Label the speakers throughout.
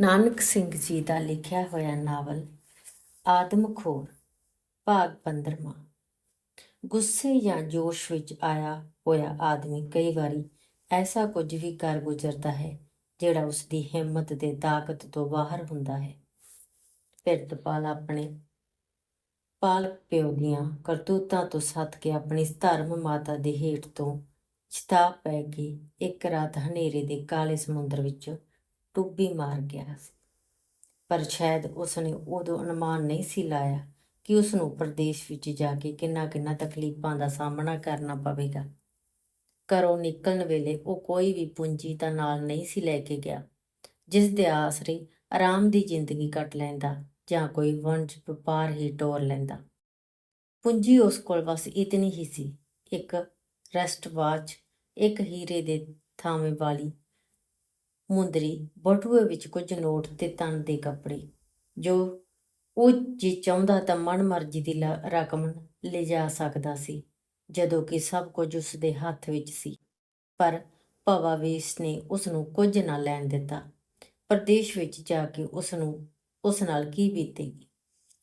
Speaker 1: ਨਾਨਕ ਸਿੰਘ ਜੀ ਦਾ ਲਿਖਿਆ ਹੋਇਆ ਨਾਵਲ ਆਦਮਖੋਰ ਭਾਗ 15ਵਾਂ ਗੁੱਸੇ ਜਾਂ ਜੋਸ਼ ਵਿੱਚ ਆਇਆ ਹੋਇਆ ਆਦਮੀ ਕਈ ਵਾਰੀ ਐਸਾ ਕੁਝ ਵੀ ਕਰ ਗੁਜ਼ਰਦਾ ਹੈ, ਜਿਹੜਾ ਉਸ ਦੀ ਹਿੰਮਤ ਤੇ ਤਾਕਤ ਤੋਂ ਬਾਹਰ ਹੁੰਦਾ ਹੈ। ਪਿਰਤਪਾਲ ਆਪਣੇ ਪਾਲਕ ਪਿਓ ਦੀਆਂ ਕਰਤੂਤਾਂ ਤੋਂ ਸੱਤ ਕੇ ਆਪਣੀ ਧਰਮ ਮਾਤਾ ਦੇ ਹੇਠ ਤੋਂ ਚਿਤਾ ਪੈ ਕੇ ਇੱਕ ਰਾਤ ਹਨੇਰੇ ਦੇ ਕਾਲੇ ਸਮੁੰਦਰ ਵਿੱਚ ਟੁੱਬੀ ਮਾਰ ਗਿਆ ਸੀ। ਪਰ ਸ਼ਾਇਦ ਉਸਨੇ ਉਦੋਂ ਅਨੁਮਾਨ ਨਹੀਂ ਸੀ ਲਾਇਆ ਕਿ ਉਸ ਨੂੰ ਪ੍ਰਦੇਸ਼ ਵਿੱਚ ਜਾ ਕੇ ਕਿੰਨਾ ਕਿੰਨਾ ਤਕਲੀਫਾਂ ਦਾ ਸਾਹਮਣਾ ਕਰਨਾ ਪਵੇਗਾ। ਘਰੋਂ ਨਿਕਲਣ ਵੇਲੇ ਉਹ ਕੋਈ ਵੀ ਪੂੰਜੀ ਤਾਂ ਨਾਲ ਨਹੀਂ ਸੀ ਲੈ ਕੇ ਗਿਆ, ਜਿਸ ਦੇ ਆਸਰੇ ਆਰਾਮ ਦੀ ਜ਼ਿੰਦਗੀ ਕੱਟ ਲੈਂਦਾ ਜਾਂ ਕੋਈ ਵਣਜ ਵਪਾਰ ਹੀ ਟੋਰ ਲੈਂਦਾ। ਪੂੰਜੀ ਉਸ ਕੋਲ ਬਸ ਇਤਨੀ ਹੀ ਸੀ, ਇੱਕ ਰੈਸਟ ਵਾਚ ਇੱਕ ਹੀਰੇ ਦੇ ਥਾਵੇਂ ਵਾਲੀ ਮੁੰਦਰੀ ਬਟੂਏ ਵਿੱਚ ਕੁਝ ਨੋਟ ਤੇ ਤਨ ਦੇ ਕੱਪੜੇ। ਜੋ ਉਹ ਜੇ ਚਾਹੁੰਦਾ ਤਾਂ ਮਨ ਮਰਜ਼ੀ ਦੀ ਲ- ਰਕਮ ਲਿਜਾ ਸਕਦਾ ਸੀ, ਜਦੋਂ ਕਿ ਸਭ ਕੁਝ ਉਸ ਦੇ ਹੱਥ ਵਿੱਚ ਸੀ। ਪਰ ਭਵਾਵੇਸ਼ ਨੇ ਉਸ ਨੂੰ ਕੁਝ ਨਾ ਲੈਣ ਦਿੱਤਾ। ਪ੍ਰਦੇਸ਼ ਵਿੱਚ ਜਾ ਕੇ ਉਸ ਨੂੰ ਉਸ ਨਾਲ ਕੀ ਬੀਤੇਗੀ?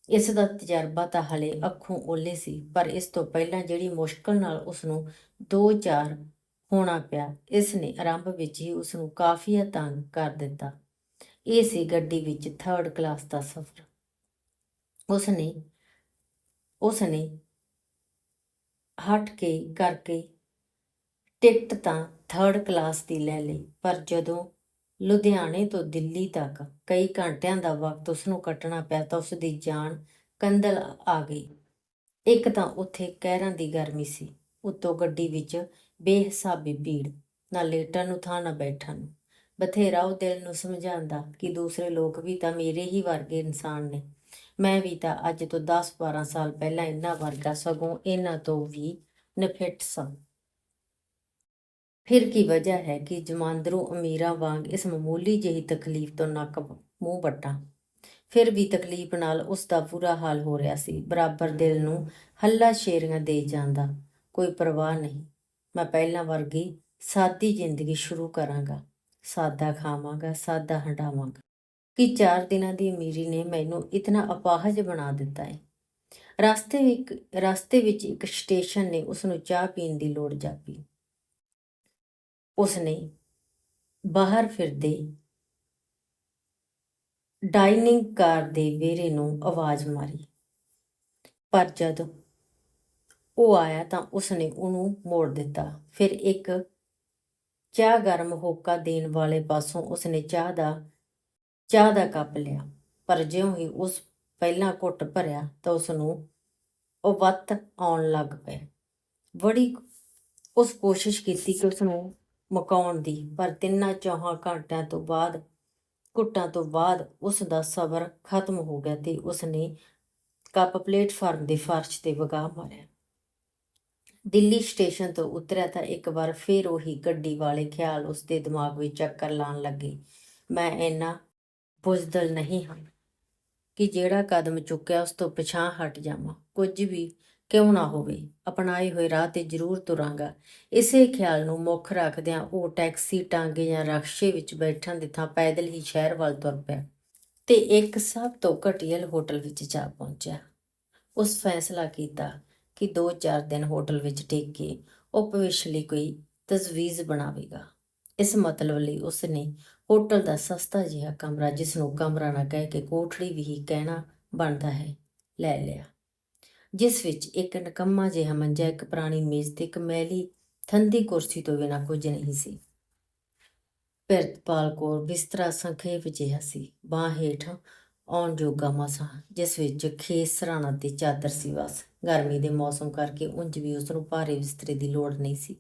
Speaker 1: ਇਸ ਦਾ ਤਜਰਬਾ ਤਾਂ ਹਲੇ ਅੱਖੋਂ ਓਲੇ ਸੀ, ਪਰ ਇਸ ਤੋਂ ਪਹਿਲਾਂ ਜਿਹੜੀ ਮੁਸ਼ਕਲ ਨਾਲ ਉਸ ਨੂੰ ਦੋ ਚਾਰ ਹੋਣਾ ਪਿਆ। ਇਸ ਨੇ ਆਰੰਭ ਵਿੱਚ ਹੀ ਉਸ ਨੂੰ ਕਾਫੀ ਤੰਗ ਕਰ ਦਿੱਤਾ। ਇਹ ਸੀ ਗੱਡੀ ਵਿੱਚ ਥਰਡ ਕਲਾਸ ਦਾ ਸਫ਼ਰ। ਉਸ ਨੇ ਉਸ ਨੇ ਹਟ ਕੇ ਕਰਕੇ ਟਿਕਟ ਤਾਂ ਥਰਡ ਕਲਾਸ ਦੀ ਲੈ ਲਈ, ਪਰ ਜਦੋਂ ਲੁਧਿਆਣੇ ਤੋਂ ਦਿੱਲੀ ਤੱਕ ਕਈ ਘੰਟਿਆਂ ਦਾ ਵਕਤ ਉਸ ਨੂੰ ਕੱਟਣਾ ਪਿਆ ਤਾਂ ਉਸ ਦੀ ਜਾਨ ਕੰਦਲ ਆ ਗਈ। ਇੱਕ ਤਾਂ ਉੱਥੇ ਕਹਿਰਾਂ ਦੀ ਗਰਮੀ ਸੀ। ਉੱਤੋਂ ਗੱਡੀ ਵਿੱਚ ਬੇਹਿਸਾਬੀ ਭੀੜ, ਨਾ ਲੇਟਣ ਨੂੰ ਥਾਂ ਨਾ ਬੈਠਣ ਨੂੰ। ਬਥੇਰਾ ਉਹ ਦਿਲ ਨੂੰ ਸਮਝਾਉਂਦਾ ਕਿ ਦੂਸਰੇ ਲੋਕ ਵੀ ਤਾਂ ਮੇਰੇ ਹੀ ਵਰਗੇ ਇਨਸਾਨ ਨੇ। ਮੈਂ ਵੀ ਤਾਂ ਅੱਜ ਤੋਂ 10-12 ਸਾਲ ਪਹਿਲਾਂ ਇਹਨਾਂ ਵਰਗਾ ਸਗੋਂ ਇਹਨਾਂ ਤੋਂ ਵੀ ਨਫਿੱਟ ਸਾਂ। ਫਿਰ ਕੀ ਵਜ੍ਹਾ ਹੈ ਕਿ ਜਮਾਂਦਰੂ ਅਮੀਰਾਂ ਵਾਂਗ ਇਸ ਮਾਮੂਲੀ ਜਿਹੀ ਤਕਲੀਫ ਤੋਂ ਨੱਕ ਮੂੰਹ ਵੱਟਾਂ? ਫਿਰ ਵੀ ਤਕਲੀਫ ਨਾਲ ਉਸ ਦਾ ਬੁਰਾ ਹਾਲ ਹੋ ਰਿਹਾ ਸੀ। ਬਰਾਬਰ ਦਿਲ ਨੂੰ ਹੱਲਾ ਸ਼ੇਰੀਆਂ ਦੇ ਜਾਂਦਾ। ਕੋਈ ਪਰਵਾਹ ਨਹੀਂ। ਮੈਂ ਪਹਿਲਾਂ ਵਰਗੀ ਸਾਦੀ ਜ਼ਿੰਦਗੀ ਸ਼ੁਰੂ ਕਰਾਂਗਾ। ਸਾਦਾ ਖਾਵਾਂਗਾ, ਸਾਦਾ ਹੰਡਾਵਾਂਗਾ। ਕਿ ਚਾਰ ਦਿਨਾਂ ਦੀ ਅਮੀਰੀ ਨੇ ਮੈਨੂੰ ਇਤਨਾ ਅਪਾਹਜ ਬਣਾ ਦਿੱਤਾ ਹੈ ਰਸਤੇ ਵਿੱਚ ਰਸਤੇ ਵਿੱਚ ਇੱਕ ਸਟੇਸ਼ਨ ਨੇ ਉਸ ਨੂੰ ਚਾਹ ਪੀਣ ਦੀ ਲੋੜ ਜਾਪੀ। ਉਸਨੇ ਬਾਹਰ ਫਿਰਦੇ ਡਾਈਨਿੰਗ ਕਾਰ ਦੇ ਵਿਹੜੇ ਨੂੰ ਆਵਾਜ਼ ਮਾਰੀ। ਪਰ ਜਦ ਉਹ ਆਇਆ ਤਾਂ ਉਸਨੇ ਉਹਨੂੰ ਮੋੜ ਦਿੱਤਾ। ਫਿਰ ਇੱਕ ਚਾਹ ਗਰਮ ਹੋਕਾ ਦੇਣ ਵਾਲੇ ਪਾਸੋਂ ਉਸਨੇ ਚਾਹ ਦਾ ਚਾਹ ਦਾ ਕੱਪ ਲਿਆ। ਪਰ ਜਿਉਂ ਹੀ ਉਸ ਪਹਿਲਾਂ ਘੁੱਟ ਭਰਿਆ ਤਾਂ ਉਸ ਨੂੰ ਉਹ ਵੱਤ ਆਉਣ ਲੱਗ ਪਿਆ ਬੜੀ ਉਸ ਕੋਸ਼ਿਸ਼ ਕੀਤੀ ਕਿ ਉਸ ਨੂੰ ਮੁਕਾਉਣ ਦੀ, ਪਰ ਤਿੰਨਾਂ ਚੌਹਾਂ ਘੰਟਿਆਂ ਤੋਂ ਬਾਅਦ, ਘੁੱਟਾਂ ਤੋਂ ਬਾਅਦ ਉਸ ਦਾ ਸਬਰ ਖਤਮ ਹੋ ਗਿਆ ਤੇ ਉਸ ਨੇ ਕੱਪ ਪਲੇਟਫਾਰਮ ਦੇ ਫਰਸ਼ ਤੇ ਵਗਾ ਮਾਰਿਆ। ਦਿੱਲੀ ਸਟੇਸ਼ਨ ਤੋਂ ਉਤਰਿਆ ਤਾਂ ਇੱਕ ਵਾਰ ਫੇਰ ਉਹੀ ਗੱਡੀ ਵਾਲੇ ਖਿਆਲ ਉਸਦੇ ਦਿਮਾਗ ਵਿੱਚ ਚੱਕਰ ਲਾਉਣ ਲੱਗੇ। ਮੈਂ ਇੰਨਾ ਬੁਜ਼ਦਲ ਨਹੀਂ ਹਾਂ ਕਿ ਜਿਹੜਾ ਕਦਮ ਚੁੱਕਿਆ ਉਸ ਤੋਂ ਪਿਛਾਂ ਹਟ ਜਾਵਾਂ। ਕੁਝ ਵੀ ਕਿਉਂ ਨਾ ਹੋਵੇ, ਅਪਣਾਏ ਹੋਏ ਰਾਹ ਤੇ ਜ਼ਰੂਰ ਤੁਰਾਂਗਾ। ਇਸੇ ਖਿਆਲ ਨੂੰ ਮੁੱਖ ਰੱਖਦਿਆਂ ਉਹ ਟੈਕਸੀ ਟਾਂਗੇ ਜਾਂ ਰਕਸ਼ੇ ਵਿੱਚ ਬੈਠਣ ਦੀ ਥਾਂ ਪੈਦਲ ਹੀ ਸ਼ਹਿਰ ਵੱਲ ਤੁਰ ਪਿਆ ਤੇ ਇੱਕ ਸਭ ਤੋਂ ਘਟੀਅਲ ਹੋਟਲ ਵਿੱਚ ਜਾ ਪਹੁੰਚਿਆ। ਉਸ ਫੈਸਲਾ ਕੀਤਾ ਕਿ 2-4 ਦਿਨ ਹੋਟਲ ਵਿੱਚ ਟਿਕ ਕੇ ਉਹ ਭਵਿੱਖ ਲਈ ਕੋਈ ਤਜਵੀਜ਼ ਬਣਾਵੇਗਾ। ਇਸ ਮਤਲਬ ਲਈ ਉਸ ਨੇ ਹੋਟਲ ਦਾ ਸਸਤਾ ਜਿਹਾ ਕਮਰਾ, ਜਿਸ ਨੂੰ ਕਮਰਾ ਨਾ ਕਹਿ ਕੇ ਕੋਠੜੀ ਵੀ ਕਹਿਣਾ ਬਣਦਾ ਹੈ, ਲੈ ਲਿਆ। ਜਿਸ ਵਿੱਚ ਇੱਕ ਨਕੰਮਾ ਜਿਹਾ ਮੰਜਾ, ਇੱਕ ਪੁਰਾਣੀ ਮੇਜ਼ ਤੇ ਇੱਕ ਮੈਲੀ ਥੰਦੀ ਕੁਰਸੀ ਤੋਂ ਬਿਨਾਂ ਕੁਝ ਨਹੀਂ ਸੀ। ਪਿਰਤਪਾਲ ਕੋਲ ਬਿਸਤਰਾ ਸੰਖੇਪ ਜਿਹਾ ਸੀ। ਬਾਹ ਹੇਠ ਆਉਣ ਜੋਗਾ ਮਸਾਂ, ਜਿਸ ਵਿੱਚ ਖੇਸ ਸਰਾਣਾ ਤੇ ਚਾਦਰ ਸੀ ਬਸ ਗਰਮੀ ਦੇ ਮੌਸਮ ਕਰਕੇ ਉਂਝ ਵੀ ਉਸ ਨੂੰ ਭਾਰੇ ਬਿਸਤਰੇ ਦੀ ਲੋੜ ਨਹੀਂ ਸੀ।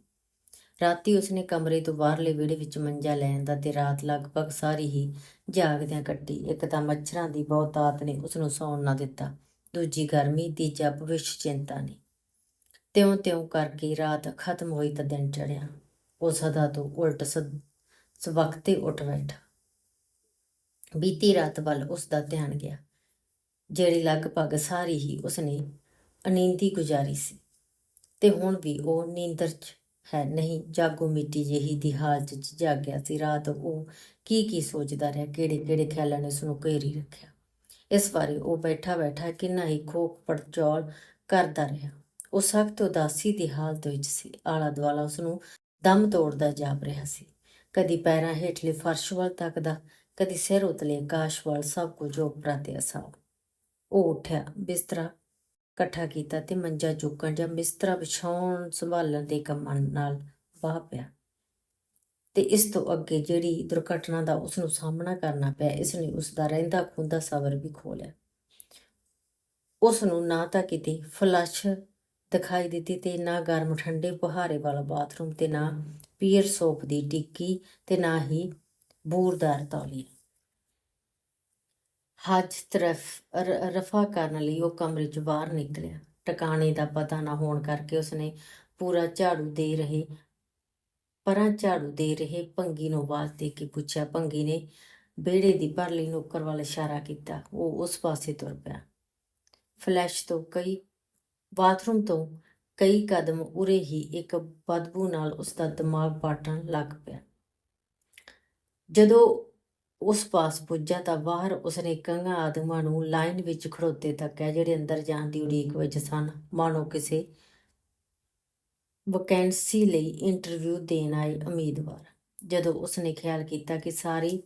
Speaker 1: ਰਾਤੀ ਉਸਨੇ ਕਮਰੇ ਤੋਂ ਬਾਹਰਲੇ ਵਿਹੜੇ ਵਿੱਚ ਮੰਜਾ ਲੈਣ ਦਾ ਤੇ ਰਾਤ ਲਗਭਗ ਸਾਰੀ ਹੀ ਜਾਗਦਿਆਂ ਕੱਟੀ। ਇੱਕ ਤਾਂ ਮੱਛਰਾਂ ਦੀ ਬਹੁਤਾਤ ਨੇ ਉਸ ਨੂੰ ਸੌਣ ਨਾ ਦਿੱਤਾ। ਦੂਜੀ, ਗਰਮੀ ਤੀਜਾ ਭਵਿੱਖ ਚਿੰਤਾ ਨੇ। ਤਿਉਂ ਤਿਉਂ ਕਰਕੇ ਰਾਤ ਖਤਮ ਹੋਈ ਤਾਂ ਦਿਨ ਚੜਿਆ ਉਹ ਸਦਾ ਤੋਂ ਉਲਟ ਸਦ, ਸਵਖਤੇ ਉੱਠ ਬੈਠਾ। ਬੀਤੀ ਰਾਤ ਵੱਲ ਉਸ ਦਾ ਧਿਆਨ ਗਿਆ, ਜਿਹੜੀ ਲਗਭਗ ਸਾਰੀ ਹੀ ਉਸਨੇ ਅਨੀਂਦੀ ਗੁਜ਼ਾਰੀ ਸੀ। ਤੇ ਹੁਣ ਵੀ ਉਹ ਨੀਂਦਰ 'ਚ ਹੈ ਨਹੀਂ, ਜਾਗੋ ਮਿੱਟੀ ਜਿਹੀ ਦੀ ਹਾਲਤ 'ਚ ਜਾਗਿਆ ਸੀ। ਰਾਤ ਉਹ ਕੀ ਕੀ ਸੋਚਦਾ ਰਿਹਾ ਕਿਹੜੇ ਕਿਹੜੇ ਖਿਆਲਾਂ ਨੇ ਉਸ ਨੂੰ ਘੇਰੀ ਰੱਖਿਆ। ਇਸ ਬਾਰੇ ਉਹ ਬੈਠਾ ਬੈਠਾ ਕਿੰਨਾ ਹੀ ਖੋਖ ਪੜਚੌਲ ਕਰਦਾ ਰਿਹਾ। ਉਹ ਸਖਤ ਉਦਾਸੀ ਦੀ ਹਾਲਤ ਵਿੱਚ ਸੀ। ਆਲਾ ਦੁਆਲਾ ਉਸ ਨੂੰ ਦਮ ਤੋੜਦਾ ਜਾਪ ਰਿਹਾ ਸੀ। ਕਦੀ ਪੈਰਾਂ ਹੇਠਲੇ ਫਰਸ਼ ਵੱਲ ਤੱਕਦਾ ਕਦੀ ਸਿਰ ਉਤਲੇ ਆਕਾਸ਼ ਵੱਲ ਸਭ ਕੁਝ ਉਪਰਾਂ ਤੇ ਅਸਾਬ ਉਹ ਉੱਠਿਆ, ਬਿਸਤਰਾ ਇਕੱਠਾ ਕੀਤਾ ਤੇ ਮੰਜਾ ਚੁੱਕਣ ਜਾਂ ਬਿਸਤਰਾ ਵਿਛਾਉਣ ਸੰਭਾਲਣ ਦੇ ਕੰਮਾਂ ਨਾਲ ਵਾਹ ਪਿਆ। ਤੇ ਇਸ ਤੋਂ ਅੱਗੇ ਜਿਹੜੀ ਦੁਰਘਟਨਾ ਦਾ ਉਸ ਨੂੰ ਸਾਹਮਣਾ ਕਰਨਾ ਪਿਆ, ਇਸ ਨੇ ਉਸ ਦਾ ਰਹਿੰਦਾ ਖੁੰਦਾ ਸਬਰ ਵੀ ਖੋ ਲਿਆ। ਉਸ ਨੂੰ ਨਾ ਤਾਂ ਕਿਤੇ ਫਲਸ਼ ਦਿਖਾਈ ਦਿੱਤੀ ਤੇ ਨਾ ਗਰਮ ਠੰਡੇ ਬੁਹਾਰੇ ਵਾਲਾ ਬਾਥਰੂਮ ਤੇ ਨਾ ਪੀਅਰ ਸੋਪ ਦੀ ਟਿੱਕੀ ਤੇ ਨਾ ਹੀ ਬੂਰਦਾਰ ਤੌਲੀਆ ਹੱਜ ਤਰਫ ਰਫਾ ਕਰਨ ਲਈ ਉਹ ਕਮਰੇ 'ਚ ਬਾਹਰ ਨਿਕਲਿਆ। ਟਿਕਾਣੇ ਦਾ ਪਤਾ ਨਾ ਹੋਣ ਕਰਕੇ ਉਸਨੇ ਪੂਰਾ ਝਾੜੂ ਦੇ ਰਹੇ, ਪਰਾਂ ਝਾੜੂ ਦੇ ਰਹੇ ਭੰਗੀ ਨੂੰ ਆਵਾਜ਼ ਦੇ ਕੇ ਪੁੱਛਿਆ। ਭੰਗੀ ਨੇ ਵਿਹੜੇ ਦੀ ਭਰਲੀ ਨੌਕਰ ਵੱਲ ਇਸ਼ਾਰਾ ਕੀਤਾ। ਉਹ ਉਸ ਪਾਸੇ ਤੁਰ ਪਿਆ। ਫਲੈਸ਼ ਤੋਂ ਕਈ, ਬਾਥਰੂਮ ਤੋਂ ਕਈ ਕਦਮ ਉਰੇ ਹੀ ਇੱਕ ਬਦਬੂ ਨਾਲ ਉਸ ਦਾ ਦਿਮਾਗ ਪਾਟਣ ਲੱਗ ਪਿਆ। ਜਦੋਂ ਉਸ ਪਾਸ ਪੁੱਜਾ ਤਾਂ ਬਾਹਰ ਉਸਨੇ ਕਈਆਂ ਆਦਮਾਂ ਨੂੰ ਲਾਈਨ ਵਿੱਚ ਖੜੋਤੇ ਤੱਕਿਆ ਜਿਹੜੇ ਅੰਦਰ ਜਾਣ ਦੀ ਉਡੀਕ ਵਿੱਚ ਸਨ। ਮਾਨੋ ਕਿਸੇ ਵੈਕੈਂਸੀ ਲਈ ਇੰਟਰਵਿਊ ਦੇਣ ਆਏ ਉਮੀਦਵਾਰ। ਜਦੋਂ ਉਸਨੇ ਖਿਆਲ ਕੀਤਾ ਕਿ ਸਾਰੀ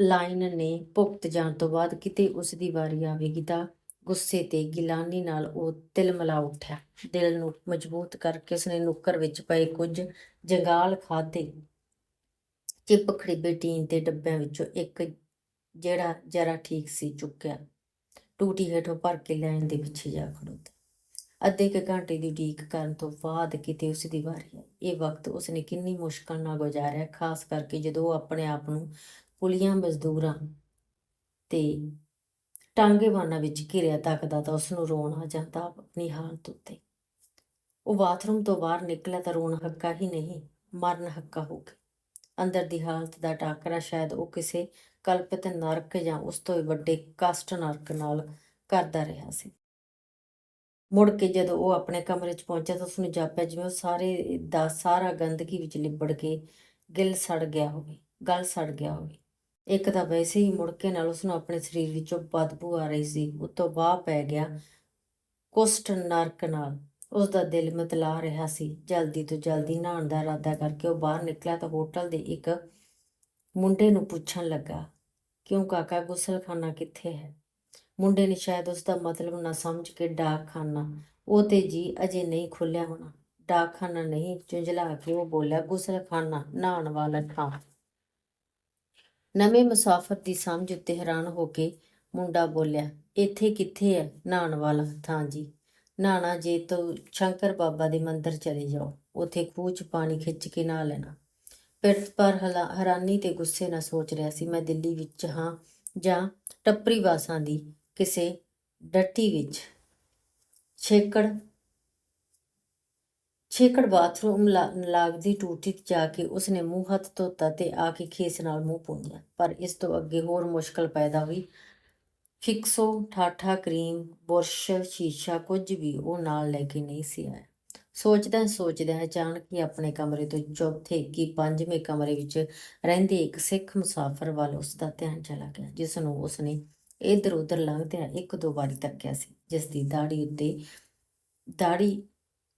Speaker 1: ਲਾਈਨ ਨੇ ਭੁਗਤ ਜਾਣ ਤੋਂ ਬਾਅਦ ਕਿਤੇ ਉਸ ਦੀ ਵਾਰੀ ਆਵੇਗੀ ਤਾਂ ਗੁੱਸੇ ਤੇ ਗਿਲਾਨੀ ਨਾਲ ਉਹ ਤਿਲਮਿਲਾ ਉੱਠਿਆ। ਦਿਲ ਨੂੰ ਮਜ਼ਬੂਤ ਕਰਕੇ ਉਸਨੇ ਨੁੱਕਰ ਵਿੱਚ ਪਏ ਕੁਝ ਜੰਗਾਲ ਖਾਦੇ ਚਿਪ ਖੜੀਬੇ ਟੀਨ ਦੇ ਡੱਬਿਆਂ ਵਿੱਚੋਂ ਇੱਕ ਜਿਹੜਾ ਜਰਾ ਠੀਕ ਸੀ ਚੁੱਕਿਆ। ਟੂਟੀ ਹੇਠੋਂ ਭਰ ਕੇ ਲੈਣ ਦੇ ਪਿੱਛੇ ਜਾ ਖੜੋਤਾ। ਅੱਧੇ ਕੁ ਘੰਟੇ ਦੀ ਉਡੀਕ ਕਰਨ ਤੋਂ ਬਾਅਦ ਕਿਤੇ ਉਸ ਦੀ ਵਾਰੀ ਆਈ। ਇਹ ਵਕਤ ਉਸਨੇ ਕਿੰਨੀ ਮੁਸ਼ਕਲ ਨਾਲ ਗੁਜ਼ਾਰਿਆ, ਖਾਸ ਕਰਕੇ ਜਦੋਂ ਉਹ ਆਪਣੇ ਆਪ ਨੂੰ ਪੁਲੀਆਂ, ਮਜ਼ਦੂਰਾਂ ਤੇ ਟਾਂਗੇਵਾਨਾਂ ਵਿੱਚ ਘਿਰਿਆ ਤੱਕਦਾ ਤਾਂ ਉਸ ਨੂੰ ਰੋਣ ਆ ਜਾਂਦਾ ਆਪਣੀ ਹਾਲਤ ਉੱਤੇ। ਉਹ ਬਾਥਰੂਮ ਤੋਂ ਬਾਹਰ ਨਿਕਲਿਆ ਤਾਂ ਰੋਣ ਹੱਕਾ ਹੀ ਨਹੀਂ, ਮਰਨ ਹੱਕਾ ਹੋ ਗਿਆ। ਅੰਦਰ ਦੀ ਹਾਲਤ ਦਾ ਟਾਕਰਾ ਸ਼ਾਇਦ ਉਹ ਕਿਸੇ ਕਲਪਿਤ ਨਰਕ ਜਾਂ ਉਸ ਤੋਂ ਵੱਡੇ ਕਸ਼ਟ ਨਰਕ ਨਾਲ ਕਰਦਾ ਰਿਹਾ ਸੀ। ਮੁੜ ਕੇ ਜਦੋਂ ਉਹ ਆਪਣੇ ਕਮਰੇ 'ਚ ਪਹੁੰਚਿਆ ਤਾਂ ਉਸ ਨੂੰ ਜਾਪਿਆ ਜਿਵੇਂ ਉਹ ਸਾਰੇ ਦਾ ਸਾਰਾ ਗੰਦਗੀ ਵਿੱਚ ਲਿਬੜ ਕੇ ਗਿਲ ਸੜ ਗਿਆ ਹੋਵੇ, ਗਲ ਸੜ ਗਿਆ ਹੋਵੇ। ਇੱਕ ਤਾਂ ਵੈਸੇ ਹੀ ਮੁੜਕੇ ਨਾਲ ਉਸ ਨੂੰ ਆਪਣੇ ਸਰੀਰ ਵਿੱਚੋਂ ਬਦਬੂ ਆ ਰਹੀ ਸੀ, ਉਤੋਂ ਬਾਹ ਪੈ ਗਿਆ ਕੁਸ਼ਟ ਨਰਕ ਨਾਲ। ਉਸ ਦਾ ਦਿਲ ਮਤਲਾ ਰਿਹਾ ਸੀ। ਜਲਦੀ ਤੋਂ ਜਲਦੀ ਨਹਾਉਣ ਦਾ ਇਰਾਦਾ ਕਰਕੇ ਉਹ ਬਾਹਰ ਨਿਕਲਿਆ ਤਾਂ ਹੋਟਲ ਦੇ ਇੱਕ ਮੁੰਡੇ ਨੂੰ ਪੁੱਛਣ ਲੱਗਾ, ਕਿਉਂ ਕਾਕਾ, ਗੁਸਲਖਾਨਾ ਕਿੱਥੇ ਹੈ? ਮੁੰਡੇ ਨੇ ਸ਼ਾਇਦ ਉਸ ਦਾ ਮਤਲਬ ਨਾ ਸਮਝ ਕੇ ਡਾਕਖਾਨਾ, ਉਹ ਤੇ ਜੀ ਅਜੇ ਨਹੀਂ ਖੁੱਲਿਆ ਹੋਣਾ। ਡਾਕਖਾਨਾ ਨਹੀਂ ਝੁੰਝਲਾ ਕੇ ਉਹ ਬੋਲਿਆ, ਗੁਸਲਖਾਨਾ, ਨਹਾਉਣ ਵਾਲਾ ਥਾਂ। ਨਵੇਂ ਮੁਸਾਫਰ ਦੀ ਸਮਝ ਉੱਤੇ ਹੈਰਾਨ ਹੋ ਕੇ ਮੁੰਡਾ ਬੋਲਿਆ, ਇੱਥੇ ਕਿੱਥੇ ਹੈ? ਨਹਾਉਣ ਵਾਲਾ ਥਾਂ ਜੀ। ਨਹਾਣਾ ਜੇ ਤੋਂ ਸ਼ੰਕਰ ਬਾਬਾ ਦੇ ਮੰਦਿਰ ਚਲੇ ਜਾਓ, ਉਥੇ ਖੂਹ 'ਚ ਪਾਣੀ ਖਿੱਚ ਕੇ ਨਹਾ ਲੈਣਾ। ਪਿਰਤ ਪਰ ਹੈਰਾਨੀ ਤੇ ਗੁੱਸੇ ਨਾਲ ਸੋਚ ਰਿਹਾ ਸੀ, ਮੈਂ ਦਿੱਲੀ ਵਿੱਚ ਹਾਂ ਜਾਂ ਟੱਪਰੀ ਵਾਸਾਂ ਦੀ ਕਿਸੇ ਡੱਟੀ ਵਿੱਚ। ਛੇਕੜ ਛੇਕੜ ਬਾਥਰੂਮ ਲਾ- ਲੱਗਦੀ ਟੂਟੀ 'ਚ ਜਾ ਕੇ ਉਸਨੇ ਮੂੰਹ ਹੱਥ ਧੋਤਾ ਤੇ ਆ ਕੇ ਖੇਸ ਨਾਲ ਮੂੰਹ ਪੂੰਝਿਆ, ਪਰ ਇਸ ਤੋਂ ਅੱਗੇ ਹੋਰ ਮੁਸ਼ਕਲ ਪੈਦਾ ਹੋਈ। ਫਿਕਸੋ ਠਾਠਾ, ਕਰੀਮ ਬੁਰਸ਼ ਸ਼ੀਸ਼ਾ, ਕੁਝ ਵੀ ਉਹ ਨਾਲ ਲੈ ਕੇ ਨਹੀਂ ਸੀ ਆਇਆ। ਸੋਚਦਾ ਸੋਚਦਾ ਅਚਾਨਕ ਹੀ ਆਪਣੇ ਕਮਰੇ ਤੋਂ ਚੌਥੇ ਕੀ ਪੰਜਵੇਂ ਕਮਰੇ ਵਿੱਚ ਰਹਿੰਦੇ ਇੱਕ ਸਿੱਖ ਮੁਸਾਫਰ ਵੱਲ ਉਸ ਦਾ ਧਿਆਨ ਚਲਾ ਗਿਆ ਜਿਸ ਨੂੰ ਉਸਨੇ ਇੱਧਰ ਉੱਧਰ ਲੰਘਦਿਆਂ ਇੱਕ ਦੋ ਵਾਰੀ ਤੱਕਿਆ ਸੀ ਜਿਸ ਦੀ ਦਾੜੀ ਉੱਤੇ ਦਾੜੀ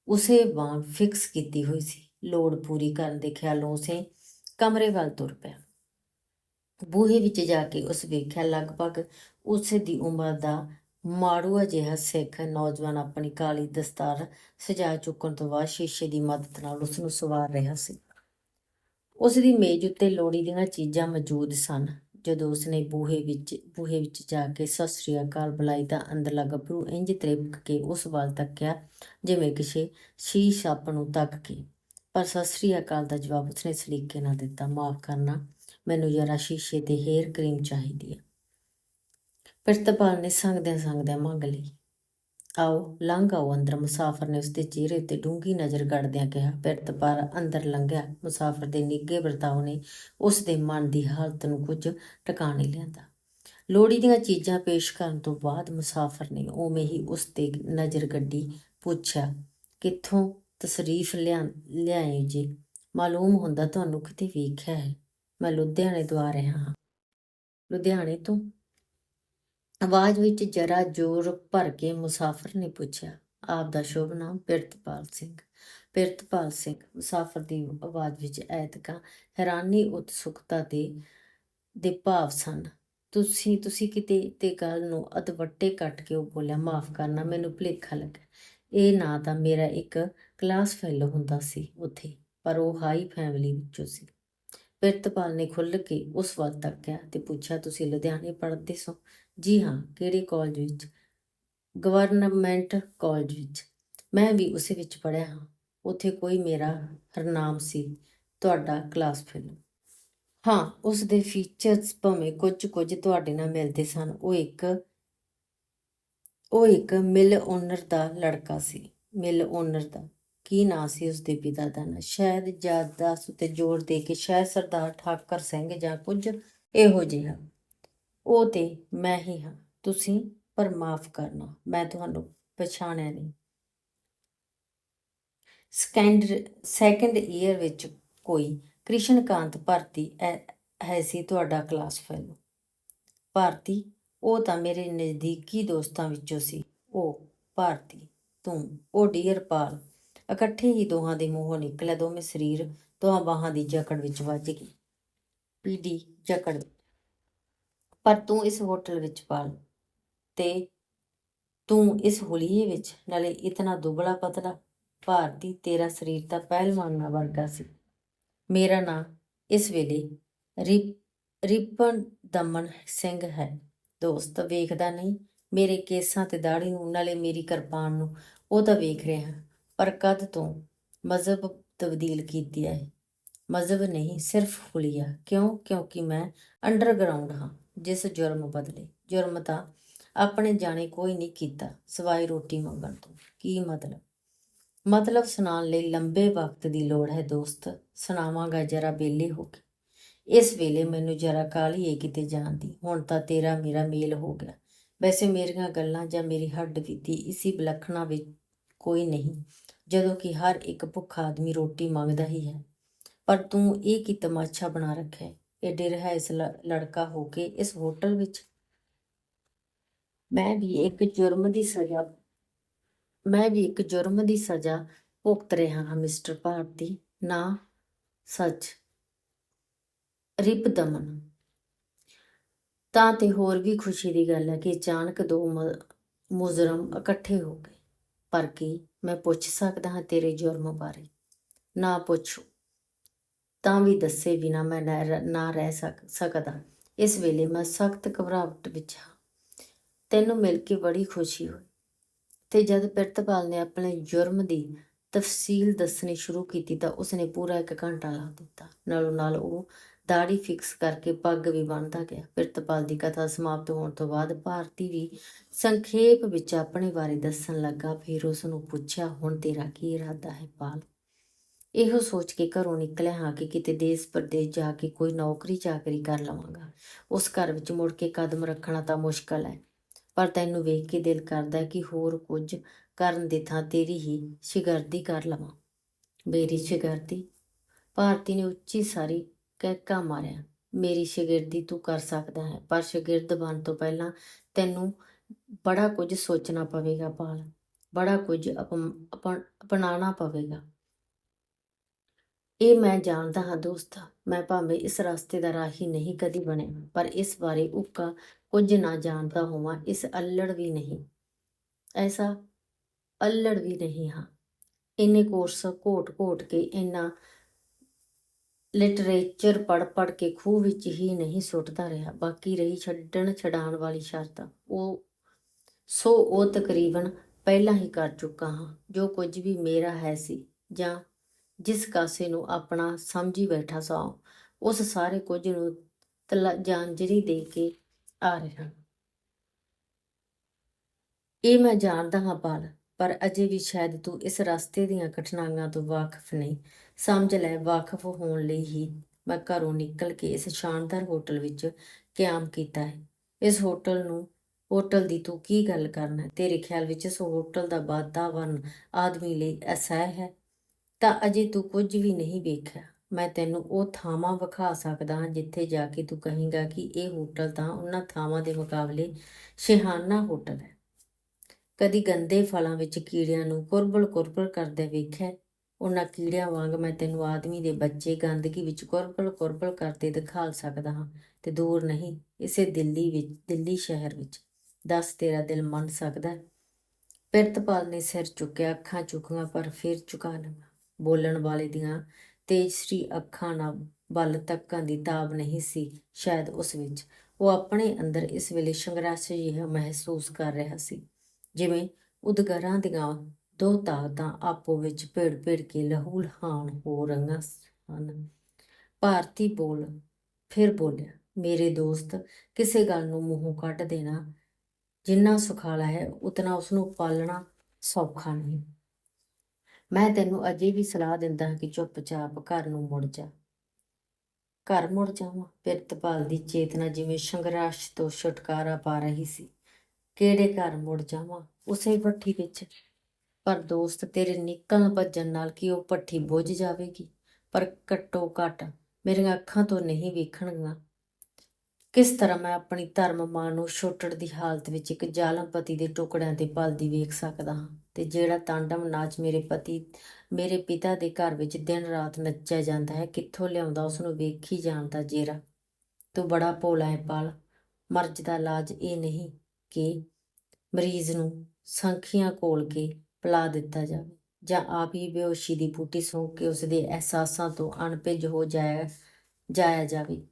Speaker 1: ਉਸੇ ਵਾਂਗ ਫਿਕਸ ਕੀਤੀ ਹੋਈ ਸੀ। ਲੋੜ ਪੂਰੀ ਕਰਨ ਦੇ ਖਿਆਲੋਂ ਉਸੇ ਕਮਰੇ ਵੱਲ ਤੁਰ ਪਿਆ। ਬੂਹੇ ਵਿੱਚ ਜਾ ਕੇ ਉਸ ਵੇਖਿਆ, ਲਗਭਗ ਉਸ ਦੀ ਉਮਰ ਦਾ ਮਾੜੂਆ ਅਜਿਹਾ ਸਿੱਖ ਨੌਜਵਾਨ ਆਪਣੀ ਕਾਲੀ ਦਸਤਾਰ ਸਜਾ ਚੁੱਕਣ ਤੋਂ ਬਾਅਦ ਸ਼ੀਸ਼ੇ ਦੀ ਮਦਦ ਨਾਲ ਉਸ ਨੂੰ ਸਵਾਰ ਰਿਹਾ ਸੀ। ਉਸ ਦੀ ਮੇਜ਼ ਉੱਤੇ ਲੋੜੀ ਦੀਆਂ ਚੀਜ਼ਾਂ ਮੌਜੂਦ ਸਨ। ਜਦੋਂ ਉਸਨੇ ਬੂਹੇ ਵਿੱਚ ਬੂਹੇ ਵਿੱਚ ਜਾ ਕੇ ਸਤਿ ਸ੍ਰੀ ਅਕਾਲ ਬੁਲਾਈ ਤਾਂ ਅੰਦਰਲਾ ਗੱਭਰੂ ਇੰਜ ਤ੍ਰਿਪਕ ਕੇ ਉਸ ਵੱਲ ਤੱਕਿਆ, ਜਿਵੇਂ ਕਿਸੇ ਸ਼ੀਸ਼ ਆਪ ਨੂੰ ਤੱਕ ਕੇ। ਪਰ ਸਤਿ ਸ੍ਰੀ ਅਕਾਲ ਦਾ ਜਵਾਬ ਉਸਨੇ ਸਲੀਕੇ ਨਾਲ ਦਿੱਤਾ, ਮਾਫ ਕਰਨਾ ਮੈਨੂੰ ਜਰਾ ਸ਼ੀਸ਼ੇ ਤੇ ਹੇਅਰ ਕਰੀਮ ਚਾਹੀਦੀ ਹੈ ਪ੍ਰਿਤਪਾਲ ਨੇ ਸੰਗਦਿਆਂ ਸੰਗਦਿਆਂ ਮੰਗ ਲਈ। ਆਓ, ਲੰਘ ਆਓ ਅੰਦਰ। ਮੁਸਾਫਰ ਨੇ ਉਸਦੇ ਚਿਹਰੇ ਉੱਤੇ ਡੂੰਗੀ ਨਜ਼ਰ ਗੜਦਿਆਂ ਕਿਹਾ ਪ੍ਰਿਤਪਾਲ ਅੰਦਰ ਲੰਘਿਆ। ਮੁਸਾਫਰ ਦੇ ਨਿੱਘੇ ਵਰਤਾਓ ਨੇ ਉਸ ਦੇ ਮਨ ਦੀ ਹਾਲਤ ਨੂੰ ਕੁਝ ਟਿਕਾਣੇ ਲਿਆਂਦਾ। ਲੋੜੀ ਦੀਆਂ ਚੀਜ਼ਾਂ ਪੇਸ਼ ਕਰਨ ਤੋਂ ਬਾਅਦ ਮੁਸਾਫਰ ਨੇ ਉਵੇਂ ਹੀ ਉਸ ਤੇ ਨਜ਼ਰ ਗੱਡੀ ਪੁੱਛਿਆ, ਕਿੱਥੋਂ ਤਸਰੀਫ ਲਿਆ, ਲਿਆਏ ਜੀ? ਮਾਲੂਮ ਹੁੰਦਾ ਤੁਹਾਨੂੰ ਕਿਤੇ ਵੇਖਿਆ ਹੈ? ਮੈਂ ਲੁਧਿਆਣੇ ਤੋਂ ਆ ਰਿਹਾ ਹਾਂ। ਲੁਧਿਆਣੇ ਤੋਂ। ਆਵਾਜ਼ ਵਿੱਚ ਜਰਾ ਜ਼ੋਰ ਭਰ ਕੇ ਮੁਸਾਫਰ ਨੇ ਪੁੱਛਿਆ, ਆਪ ਦਾ ਸ਼ੁਭ ਨਾਮ ਪਿਰਤਪਾਲ ਸਿੰਘ। ਪਿਰਤਪਾਲ ਸਿੰਘ ਮੁਸਾਫਰ ਦੀ ਆਵਾਜ਼ ਵਿੱਚ ਐਤਕਾਂ ਹੈਰਾਨੀ, ਉਤਸੁਕਤਾ ਤੇ ਦੇ ਭਾਵ ਸਨ। ਤੁਸੀਂ ਤੁਸੀਂ ਕਿਤੇ ਤੇ ਗੱਲ ਨੂੰ ਅਧਵੱਟੇ ਕੱਟ ਕੇ ਉਹ ਬੋਲਿਆ, ਮਾਫ ਕਰਨਾ, ਮੈਨੂੰ ਭੁਲੇਖਾ ਲੱਗਾ। ਇਹ ਨਾ ਤਾਂ ਮੇਰਾ ਇੱਕ ਕਲਾਸ ਫੈਲੋ ਹੁੰਦਾ ਸੀ ਉੱਥੇ, ਪਰ ਉਹ ਹਾਈ ਫੈਮਿਲੀ ਵਿੱਚੋਂ ਸੀ। ਪਿਰਤਪਾਲ ਨੇ ਖੁੱਲ ਕੇ ਉਸ ਵੱਲ ਤੱਕਿਆ ਤੇ ਪੁੱਛਿਆ, ਤੁਸੀਂ ਲੁਧਿਆਣੇ ਪੜ੍ਹਦੇ ਸੋ? ਜੀ ਹਾਂ, ਕਿਹੜੇ ਕਾਲਜ ਵਿੱਚ? ਗਵਰਨਮੈਂਟ ਕਾਲਜ ਵਿੱਚ। ਮੈਂ ਵੀ ਉਸੇ ਵਿੱਚ ਪੜ੍ਹਿਆ ਹਾਂ, ਉੱਥੇ ਕੋਈ ਮੇਰਾ ਹਰਨਾਮ ਸੀ, ਤੁਹਾਡਾ ਕਲਾਸ ਫੈਲੋ ਹਾਂ, ਉਸ ਦੇ ਫੀਚਰਸ ਭਾਵੇਂ ਕੁਝ ਕੁਝ ਤੁਹਾਡੇ ਨਾਲ ਮਿਲਦੇ ਸਨ, ਉਹ ਇੱਕ ਉਹ ਇੱਕ ਮਿਲ ਓਨਰ ਦਾ ਲੜਕਾ ਸੀ, ਮਿਲ ਓਨਰ ਦਾ। ਕੀ ਨਾਂ ਸੀ ਉਸ ਦੇ ਪਿਤਾ ਦਾ ਨਾਂ? ਸ਼ਾਇਦ ਜ਼ਿਆਦਾ ਉਤੇ ਜ਼ੋਰ ਦੇ ਕੇ ਸ਼ਾਇਦ ਸਰਦਾਰ ਠਾਕਰ ਸਿੰਘ ਜਾਂ ਕੁਝ ਇਹੋ ਜਿਹਾ। ਉਹ ਤੇ ਮੈਂ ਹੀ ਹਾਂ। ਤੁਸੀਂ ਪਰ ਮਾਫ ਕਰਨਾ, ਮੈਂ ਤੁਹਾਨੂੰ ਪਛਾਣਿਆ ਨਹੀਂ। ਸੈਕੰਡ ਸੈਕੰਡ ਈਅਰ ਵਿੱਚ ਕੋਈ ਕ੍ਰਿਸ਼ਨਕਾਂਤ ਭਾਰਤੀ ਹੈ ਸੀ ਤੁਹਾਡਾ ਕਲਾਸ ਫੈਲੋ। ਭਾਰਤੀ? ਉਹ ਤਾਂ ਮੇਰੇ ਨਜ਼ਦੀਕੀ ਦੋਸਤਾਂ ਵਿੱਚੋਂ ਸੀ। ਉਹ, ਭਾਰਤੀ। ਤੂੰ, ਉਹ ਡੀਅਰ ਪਾਲ ਇਕੱਠੇ ਹੀ ਦੋਹਾਂ ਦੇ ਮੂੰਹੋਂ ਨਿਕਲਿਆ। ਦੋਵੇਂ ਸਰੀਰ ਦੋਹਾਂ ਬਾਹਾਂ ਦੀ ਜਕੜ ਵਿੱਚ ਵੱਜ ਗਈ। ਪੀਡੀ ਜਕੜ ਪਰ ਤੂੰ ਇਸ ਹੋਟਲ ਵਿੱਚ ਪਾਲ ਤੇ ਤੂੰ ਇਸ ਹੁਲੀਏ ਵਿੱਚ, ਨਾਲੇ ਇਤਨਾ ਦੁਬਲਾ ਪਤਲਾ, ਭਾਰਤੀ ਤੇਰਾ ਸਰੀਰ ਤਾਂ ਪਹਿਲਵਾਨਾ ਵਰਗਾ ਸੀ। ਮੇਰਾ ਨਾਂ ਇਸ ਵੇਲੇ ਰਿਪ, ਰਿਪਨ ਦਮਨ ਸਿੰਘ ਹੈ। ਦੋਸਤ, ਵੇਖਦਾ ਨਹੀਂ, ਮੇਰੇ ਕੇਸਾਂ ਤੇ ਦਾੜੀ ਨੂੰ, ਨਾਲੇ ਮੇਰੀ ਕਿਰਪਾਨ ਨੂੰ, ਉਹ ਤਾਂ ਵੇਖ ਰਿਹਾ। ਪਰ ਕਦ ਤੋਂ ਮਜ਼ਹਬ ਤਬਦੀਲ ਕੀਤੀ ਹੈ? ਮਜ਼ਹਬ ਨਹੀਂ, ਸਿਰਫ ਹੁਲੀਆ ਕਿਉਂ? ਕਿਉਂਕਿ ਮੈਂ ਅੰਡਰਗਰਾਉਂਡ ਹਾਂ, ਜਿਸ ਜੁਰਮ ਬਦਲੇ। ਜੁਰਮ ਤਾਂ ਆਪਣੇ ਜਾਣੇ ਕੋਈ ਨਹੀਂ ਕੀਤਾ, ਸਵਾਈ ਰੋਟੀ ਮੰਗਣ ਤੋਂ। ਕੀ ਮਤਲਬ? ਮਤਲਬ ਸੁਣਾਉਣ ਲਈ ਲੰਬੇ ਵਕਤ ਦੀ ਲੋੜ ਹੈ, ਦੋਸਤ। ਸੁਣਾਵਾਂਗਾ ਜਰਾ ਬੇਲੇ ਹੋ ਕੇ। ਇਸ ਵੇਲੇ ਮੈਨੂੰ ਜਰਾ ਕਾਹਲੀ ਹੈ ਕਿਤੇ ਜਾਣ ਦੀ। ਹੁਣ ਤਾਂ ਤੇਰਾ ਮੇਰਾ ਮੇਲ ਹੋ ਗਿਆ। ਵੈਸੇ ਮੇਰੀਆਂ ਗੱਲਾਂ ਜਾਂ ਮੇਰੀ ਹੱਡ ਬੀਤੀ, ਇਸੀ ਵਿਲੱਖਣਾ ਵਿੱਚ ਕੋਈ ਨਹੀਂ। ਜਦੋਂ ਕਿ ਹਰ ਇੱਕ ਭੁੱਖਾ ਆਦਮੀ ਰੋਟੀ ਮੰਗਦਾ ਹੀ ਹੈ। ਪਰ ਤੂੰ ਇਹ ਕੀ ਤਮਾਸ਼ਾ ਬਣਾ ਰੱਖਿਆ ਹੈ? ਏਡੇ ਰਿਹਾ ਇਸ ਲੜਕਾ ਹੋ ਕੇ ਇਸ ਹੋਟਲ ਵਿੱਚ? ਮੈਂ ਵੀ ਇੱਕ ਜੁਰਮ ਦੀ ਸਜ਼ਾ, ਮੈਂ ਵੀ ਇੱਕ ਜੁਰਮ ਦੀ ਸਜ਼ਾ ਭੁਗਤ ਰਿਹਾ ਹਾਂ, ਮਿਸਟਰ ਭਾਰਤੀ। ਨਾ, ਸੱਚ। ਰਿਪ ਦਮਨ। ਤਾਂ ਤੇ ਹੋਰ ਵੀ ਖੁਸ਼ੀ ਦੀ ਗੱਲ ਹੈ ਕਿ ਅਚਾਨਕ ਦੋ ਮੁਜਰਮ ਇਕੱਠੇ ਹੋ ਗਏ। ਪਰ ਕੀ ਮੈਂ ਪੁੱਛ ਸਕਦਾ ਹਾਂ ਤੇਰੇ ਜੁਰਮ ਬਾਰੇ? ਨਾ ਪੁੱਛੋ। ਤਾਂ ਵੀ ਦੱਸੇ ਬਿਨਾ ਮੈਂ ਨਾ ਰਹਿ ਸਕਦਾ। ਇਸ ਵੇਲੇ ਮੈਂ ਸਖਤ ਘਬਰਾਹਟ ਵਿੱਚ ਹਾਂ। ਤੈਨੂੰ ਮਿਲ ਕੇ ਬੜੀ ਖੁਸ਼ੀ ਹੋਈ। ਤੇ ਜਦ ਪਿਰਤਪਾਲ ਨੇ ਆਪਣੇ ਜੁਰਮ ਦੀ ਤਫਸੀਲ ਦੱਸਣੀ ਸ਼ੁਰੂ ਕੀਤੀ ਤਾਂ ਉਸਨੇ ਪੂਰਾ ਇੱਕ ਘੰਟਾ ਲਾ ਦਿੱਤਾ। ਨਾਲੋਂ ਨਾਲ ਉਹ ਦਾੜੀ ਫਿਕਸ ਕਰਕੇ ਪੱਗ ਵੀ ਬੰਨਦਾ ਗਿਆ। ਪਿਰਤਪਾਲ ਦੀ ਕਥਾ ਸਮਾਪਤ ਹੋਣ ਤੋਂ ਬਾਅਦ ਭਾਰਤੀ ਵੀ ਸੰਖੇਪ ਵਿੱਚ ਆਪਣੇ ਬਾਰੇ ਦੱਸਣ ਲੱਗਾ। ਫਿਰ ਉਸ ਨੂੰ ਪੁੱਛਿਆ, ਹੁਣ ਤੇਰਾ ਕੀ ਇਰਾਦਾ ਹੈ ਪਾਲ? ਇਹੋ ਸੋਚ ਕੇ ਘਰੋਂ ਨਿਕਲਿਆ, ਹਾਂ, ਕਿ ਕਿਤੇ ਦੇਸ਼ ਪ੍ਰਦੇਸ਼ ਜਾ ਕੇ ਕੋਈ ਨੌਕਰੀ ਚਾਕਰੀ ਕਰ ਲਵਾਂਗਾ। ਉਸ ਘਰ ਵਿੱਚ ਮੁੜ ਕੇ ਕਦਮ ਰੱਖਣਾ ਤਾਂ ਮੁਸ਼ਕਲ ਹੈ। ਪਰ ਤੈਨੂੰ ਵੇਖ ਕੇ ਦਿਲ ਕਰਦਾ ਕਿ ਹੋਰ ਕੁਝ ਕਰਨ ਦੀ ਥਾਂ ਤੇਰੀ ਹੀ ਸ਼ਿਗਰਦੀ ਕਰ ਲਵਾਂ। ਮੇਰੀ ਸ਼ਿਗਰਦੀ? ਭਾਰਤੀ ਨੇ ਉੱਚੀ ਸਾਰੀ ਕਹਿਕਾ ਮਾਰਿਆ, ਮੇਰੀ ਸ਼ਾਗਿਰਦੀ ਤੂੰ ਕਰ ਸਕਦਾ ਹੈ, ਪਰ ਸ਼ਾਗਿਰਦ ਬਣ ਤੋਂ ਪਹਿਲਾਂ ਤੈਨੂੰ ਬੜਾ ਕੁਝ ਸੋਚਣਾ ਪਵੇਗਾ ਪਾਲ ਬੜਾ ਕੁਝ ਅਪਮ- ਪਵੇਗਾ। ਇਹ ਮੈਂ ਜਾਣਦਾ ਹਾਂ ਦੋਸਤ, ਮੈਂ ਭਾਵੇਂ ਇਸ ਰਸਤੇ ਦਾ ਰਾਹੀ ਨਹੀਂ ਕਦੀ ਬਣਿਆ, ਪਰ ਇਸ ਬਾਰੇ ਉੱਕਾ ਕੁਝ ਨਾ ਜਾਣਦਾ ਹੋਵਾਂ, ਇਸ ਅਲੜ ਵੀ ਨਹੀਂ। ਐਸਾ ਅਲੜ ਵੀ ਨਹੀਂ ਹਾਂ। ਇੰਨੇ ਕੋਰਸ ਘੋਟ ਘੋਟ ਕੇ ਇੰਨਾ ਲਿਟਰੇਚਰ ਪੜ ਪੜ ਕੇ ਖੂਹ ਵਿੱਚ ਹੀ ਨਹੀਂ ਸੁੱਟਦਾ ਰਿਹਾ। ਬਾਕੀ ਰਹੀ ਛੱਡਣ ਛਡਾਉਣ ਵਾਲੀ ਸ਼ਰਤ। ਉਹ, ਸੋ ਉਹ ਤਕਰੀਬਨ ਪਹਿਲਾਂ ਹੀ ਕਰ ਚੁੱਕਾ ਹਾਂ। ਜੋ ਕੁਝ ਵੀ ਮੇਰਾ ਹੈ ਸੀ, ਜਾਂ ਜਿਸ ਕਾਸੇ ਨੂੰ ਆਪਣਾ ਸਮਝੀ ਬੈਠਾ ਸਾਂ ਉਸ ਸਾਰੇ ਕੁਝ ਨੂੰ ਤਲਾ, ਜਾਂਜਰੀ ਦੇ ਕੇ ਆ ਰਿਹਾ ਇਹ ਮੈਂ ਜਾਣਦਾ ਹਾਂ ਬਾਲ। ਪਰ ਅਜੇ ਵੀ ਸ਼ਾਇਦ ਤੂੰ ਇਸ ਰਸਤੇ ਦੀਆਂ ਕਠਿਨਾਈਆਂ ਤੋਂ ਵਾਕਿਫ ਨਹੀਂ। ਸਮਝ ਲੈ, ਵਾਕਿਫ ਹੋਣ ਲਈ ਹੀ ਮੈਂ ਘਰੋਂ ਨਿਕਲ ਕੇ ਇਸ ਸ਼ਾਨਦਾਰ ਹੋਟਲ ਵਿੱਚ ਕਿਆਮ ਕੀਤਾ ਹੈ। ਇਸ ਹੋਟਲ ਨੂੰ, ਹੋਟਲ ਦੀ ਤੂੰ ਕੀ ਗੱਲ ਕਰਨਾ ਤੇਰੇ ਖਿਆਲ ਵਿੱਚ ਇਸ ਹੋਟਲ ਦਾ ਵਾਤਾਵਰਨ ਆਦਮੀ ਲਈ ਅਸਹਿ ਹੈ? ਤਾਂ ਅਜੇ ਤੂੰ ਕੁਝ ਵੀ ਨਹੀਂ ਵੇਖਿਆ। ਮੈਂ ਤੈਨੂੰ ਉਹ ਥਾਵਾਂ ਵਿਖਾ ਸਕਦਾ ਹਾਂ ਜਿੱਥੇ ਜਾ ਕੇ ਤੂੰ ਕਹੇਂਗਾ ਕਿ ਇਹ ਹੋਟਲ ਤਾਂ ਉਹਨਾਂ ਥਾਵਾਂ ਦੇ ਮੁਕਾਬਲੇ ਸ਼ਿਹਾਨਾ ਹੋਟਲ ਹੈ। ਕਦੀ ਗੰਦੇ ਫਲਾਂ ਵਿੱਚ ਕੀੜਿਆਂ ਨੂੰ ਕੁਰਬਲ ਕੁਰਬਲ ਕਰਦੇ ਵੇਖਿਆ। ਉਹਨਾਂ ਕੀੜਿਆਂ ਵਾਂਗ ਮੈਂ ਤੈਨੂੰ ਆਦਮੀ ਦੇ ਬੱਚੇ ਗੰਦਗੀ ਵਿੱਚ ਕੁਰਬਲ ਕੁਰਬਲ ਕਰਦੇ ਦਿਖਾ ਸਕਦਾ ਹਾਂ ਤੇ ਦੂਰ ਨਹੀਂ, ਇਸੇ ਦਿੱਲੀ ਵਿੱਚ, ਦਿੱਲੀ ਸ਼ਹਿਰ ਵਿੱਚ। ਦੱਸ ਤੇਰਾ ਦਿਲ ਮੰਨ ਸਕਦਾ? ਪਿਰਤਪਾਲ ਨੇ ਸਿਰ ਚੁੱਕਿਆ, ਅੱਖਾਂ ਚੁੱਕੀਆਂ, ਪਰ ਫਿਰ ਝੁਕਾ ਲਈਆਂ ਬੋਲਣ ਵਾਲੇ ਦੀਆਂ ਤੇਜਸਰੀ ਅੱਖਾਂ ਨਾਲ ਬਲ ਤੱਕਾਂ ਦੀ ਤਾਬ ਨਹੀਂ ਸੀ ਸ਼ਾਇਦ ਉਸ ਵਿੱਚ। ਉਹ ਆਪਣੇ ਅੰਦਰ ਇਸ ਵੇਲੇ ਸੰਘਰਸ਼ ਜਿਹਾ ਮਹਿਸੂਸ ਕਰ ਰਿਹਾ ਸੀ। ਜਿਵੇਂ ਉਦਗਰਾਂ ਦੀਆਂ ਦੋ ਤਾਕਤਾਂ ਆਪੋ ਵਿੱਚ ਭਿੜ ਭਿੜ ਕੇ ਲਹੂ ਲਹਾਨ ਹੋ ਰਹੀਆਂ ਹਨ ਭਾਰਤੀ ਬੋਲ ਫਿਰ ਬੋਲਿਆ, ਮੇਰੇ ਦੋਸਤ, ਕਿਸੇ ਗੱਲ ਨੂੰ ਮੂੰਹੋਂ ਕੱਢ ਦੇਣਾ। ਜਿੰਨਾ ਸੁਖਾਲਾ ਹੈ, ਉਤਨਾ ਉਸ ਨੂੰ ਪਾਲਣਾ ਸੌਖਾ ਨਹੀਂ। ਮੈਂ ਤੈਨੂੰ ਅਜੇ ਵੀ ਸਲਾਹ ਦਿੰਦਾ ਹਾਂ ਕਿ ਚੁੱਪਚਾਪ ਘਰ ਨੂੰ ਮੁੜ ਜਾ। ਘਰ ਮੁੜ ਜਾਵਾਂ। ਪਿਰਤਪਾਲ ਦੀ ਚੇਤਨਾ ਜਿਵੇਂ ਸੰਘਰਸ਼ ਤੋਂ ਛੁਟਕਾਰਾ ਪਾ ਰਹੀ ਸੀ। ਕਿਹੜੇ ਘਰ ਮੁੜ ਜਾਵਾਂ? ਉਸੇ ਭੱਠੀ ਵਿੱਚ। ਪਰ ਦੋਸਤ, ਤੇਰੇ ਨਿਕਲ ਭੱਜਣ ਨਾਲ ਕੀ ਉਹ ਭੱਠੀ ਬੁੱਝ ਜਾਵੇਗੀ? ਪਰ ਘੱਟੋ ਘੱਟ ਮੇਰੀਆਂ ਅੱਖਾਂ ਤੋਂ ਨਹੀਂ ਵੇਖਣਗੀਆਂ। ਕਿਸ ਤਰ੍ਹਾਂ ਮੈਂ ਆਪਣੀ ਧਰਮ ਮਾਂ ਨੂੰ ਛੋਟੜ ਦੀ ਹਾਲਤ ਵਿੱਚ ਇੱਕ ਜ਼ਾਲਮ ਪਤੀ ਦੇ ਟੁਕੜਿਆਂ ਤੇ ਪਲਦੀ ਵੇਖ ਸਕਦਾ ਹਾਂ ਤੇ ਜਿਹੜਾ ਤਾਂਡਵ ਨਾਚ ਮੇਰੇ ਪਤੀ, ਮੇਰੇ ਪਿਤਾ ਦੇ ਘਰ ਵਿੱਚ ਦਿਨ ਰਾਤ ਨੱਚਿਆ ਜਾਂਦਾ ਹੈ, ਕਿੱਥੋਂ ਲਿਆਉਂਦਾ ਉਸ ਨੂੰ ਵੇਖੀ ਜਾਣਦਾ ਜੇਰਾ? ਤੂੰ ਬੜਾ ਭੋਲਾ ਹੈ ਪਾਲ। ਮਰਜ਼ ਦਾ ਇਲਾਜ ਇਹ ਨਹੀਂ ਕਿ ਮਰੀਜ਼ ਨੂੰ ਸੰਖੀਆਂ ਕੋਲ ਕੇ ਪਿਲਾ ਦਿੱਤਾ ਜਾਵੇ ਜਾਂ ਆਪ ਹੀ ਬੇਹੋਸ਼ੀ ਦੀ ਬੂਟੀ ਸੌਂਕ ਕੇ ਉਸ ਦੇ ਅਹਿਸਾਸਾਂ ਤੋਂ ਅਣਭਿੱਜ ਹੋ ਜਾਇਆ ਜਾਇਆ ਜਾਵੇ।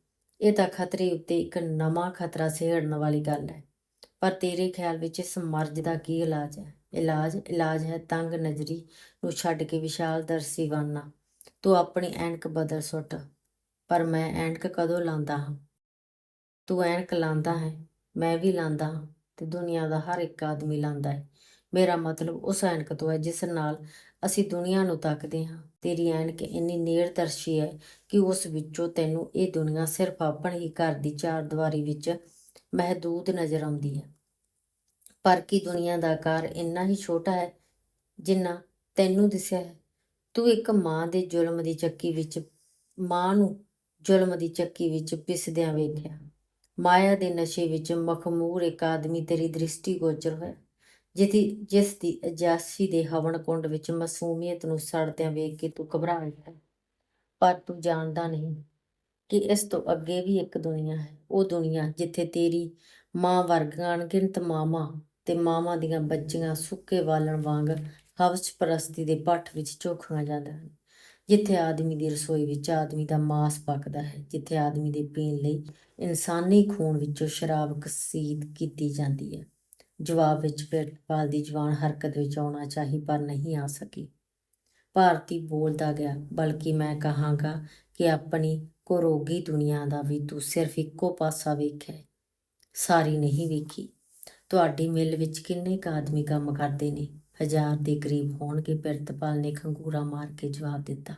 Speaker 1: ਇਹ ਤਾਂ ਖਤਰੇ ਉੱਤੇ ਇੱਕ ਨਵਾਂ ਖਤਰਾ ਸੇੜਨ ਵਾਲੀ ਗੱਲ ਹੈ। ਪਰ ਤੇਰੇ ਖਿਆਲ ਵਿੱਚ ਇਸ ਮਰਜ਼ ਦਾ ਕੀ ਇਲਾਜ ਹੈ? ਇਲਾਜ ਇਲਾਜ ਹੈ ਤੰਗ ਨਜ਼ਰੀ ਨੂੰ ਛੱਡ ਕੇ ਵਿਸ਼ਾਲ ਦਰਸੀ ਬਣਨਾ ਤੂੰ ਆਪਣੀ ਐਨਕ ਬਦਲ ਸੁੱਟ, ਪਰ ਮੈਂ ਐਨਕ ਕਦੋਂ ਲਾਂਦਾ ਹਾਂ? ਤੂੰ ਐਨਕ ਲਾਂਦਾ ਹੈ, ਮੈਂ ਵੀ ਲਾਂਦਾ ਹਾਂ। ਤੇ ਦੁਨੀਆ ਦਾ ਹਰ ਇੱਕ ਆਦਮੀ ਲਾਂਦਾ ਹੈ। ਮੇਰਾ ਮਤਲਬ ਉਸ ਐਨਕ ਤੋਂ ਹੈ ਜਿਸ ਨਾਲ ਅਸੀਂ ਦੁਨੀਆ ਨੂੰ ਤੱਕਦੇ ਹਾਂ। ਤੇਰੀ ਐਨਕ ਇੰਨੀ ਨੇੜਦਰਸ਼ੀ ਹੈ ਕਿ ਉਸ ਵਿੱਚੋਂ ਤੈਨੂੰ ਇਹ ਦੁਨੀਆ ਸਿਰਫ ਆਪਣੇ ਹੀ ਘਰ ਦੀ ਚਾਰ ਦੀਵਾਰੀ ਵਿੱਚ ਮਹਦੂਦ ਨਜ਼ਰ ਆਉਂਦੀ ਹੈ। ਪਰ ਕੀ ਦੁਨੀਆ ਦਾ ਆਕਾਰ ਇੰਨਾ ਹੀ ਛੋਟਾ ਹੈ ਜਿੰਨਾ ਤੈਨੂੰ ਦਿਸਿਆ ਹੈ? ਤੂੰ ਇੱਕ ਮਾਂ ਦੇ ਜ਼ੁਲਮ ਦੀ ਚੱਕੀ ਵਿੱਚ, ਮਾਂ ਨੂੰ ਜ਼ੁਲਮ ਦੀ ਚੱਕੀ ਵਿੱਚ ਪਿਸਦਿਆਂ ਵੇਖਿਆ। ਮਾਇਆ ਦੇ ਨਸ਼ੇ ਵਿੱਚ ਮਖਮੂਰ ਇੱਕ ਆਦਮੀ ਤੇਰੀ ਦ੍ਰਿਸ਼ਟੀ ਗੋਚਰ ਹੋਇਆ ਜਿਤੀ ਜਿਸ ਦੀ ਅਜਾਸੀ ਦੇ ਹਵਨ ਕੁੰਡ ਵਿੱਚ ਮਾਸੂਮੀਅਤ ਨੂੰ ਸੜਦਿਆਂ ਵੇਖ ਕੇ ਤੂੰ ਘਬਰਾ ਗਿਆ। ਪਰ ਤੂੰ ਜਾਣਦਾ ਨਹੀਂ ਕਿ ਇਸ ਤੋਂ ਅੱਗੇ ਵੀ ਇੱਕ ਦੁਨੀਆ ਹੈ, ਉਹ ਦੁਨੀਆ ਜਿੱਥੇ ਤੇਰੀ ਮਾਂ ਵਰਗੀਆਂ ਅਣਗਿਣਤ ਮਾਵਾਂ ਤੇ ਮਾਵਾਂ ਦੀਆਂ ਬੱਚੀਆਂ ਸੁੱਕੇ ਵਾਲਣ ਵਾਂਗ ਹਵਸ ਪ੍ਰਸਤੀ ਦੇ ਪੱਠ ਵਿੱਚ ਝੋਖੀਆਂ ਜਾਂਦੇ ਹਨ। ਜਿੱਥੇ ਆਦਮੀ ਦੀ ਰਸੋਈ ਵਿੱਚ ਆਦਮੀ ਦਾ ਮਾਸ ਪੱਕਦਾ ਹੈ, ਜਿੱਥੇ ਆਦਮੀ ਦੇ ਪੀਣ ਲਈ ਇਨਸਾਨੀ ਖੂਨ ਵਿੱਚੋਂ ਸ਼ਰਾਬ ਕਸੀਦ ਕੀਤੀ ਜਾਂਦੀ ਹੈ। ਜਵਾਬ ਵਿੱਚ ਪਿਰਤਪਾਲ ਦੀ ਜਵਾਨ ਹਰਕਤ ਵਿੱਚ ਆਉਣਾ ਚਾਹੀ ਪਰ ਨਹੀਂ ਆ ਸਕੀ। ਭਾਰਤੀ ਬੋਲਦਾ ਗਿਆ, ਬਲਕਿ ਮੈਂ ਕਹਾਂਗਾ ਕਿ ਆਪਣੀ ਕੋਰੋਗੀ ਦੁਨੀਆ ਦਾ ਵੀ ਤੂੰ ਸਿਰਫ ਇੱਕੋ ਪਾਸਾ ਵੇਖਿਆ ਸਾਰੀ ਨਹੀਂ ਵੇਖੀ। ਤੁਹਾਡੀ ਮਿਲ ਵਿੱਚ ਕਿੰਨੇ ਕੁ ਆਦਮੀ ਕੰਮ ਕਰਦੇ ਨੇ? ਹਜ਼ਾਰ ਦੇ ਕਰੀਬ ਹੋਣਗੇ। ਪਿਰਤਪਾਲ ਨੇ ਖੰਗੂਰਾ ਮਾਰ ਕੇ ਜਵਾਬ ਦਿੱਤਾ,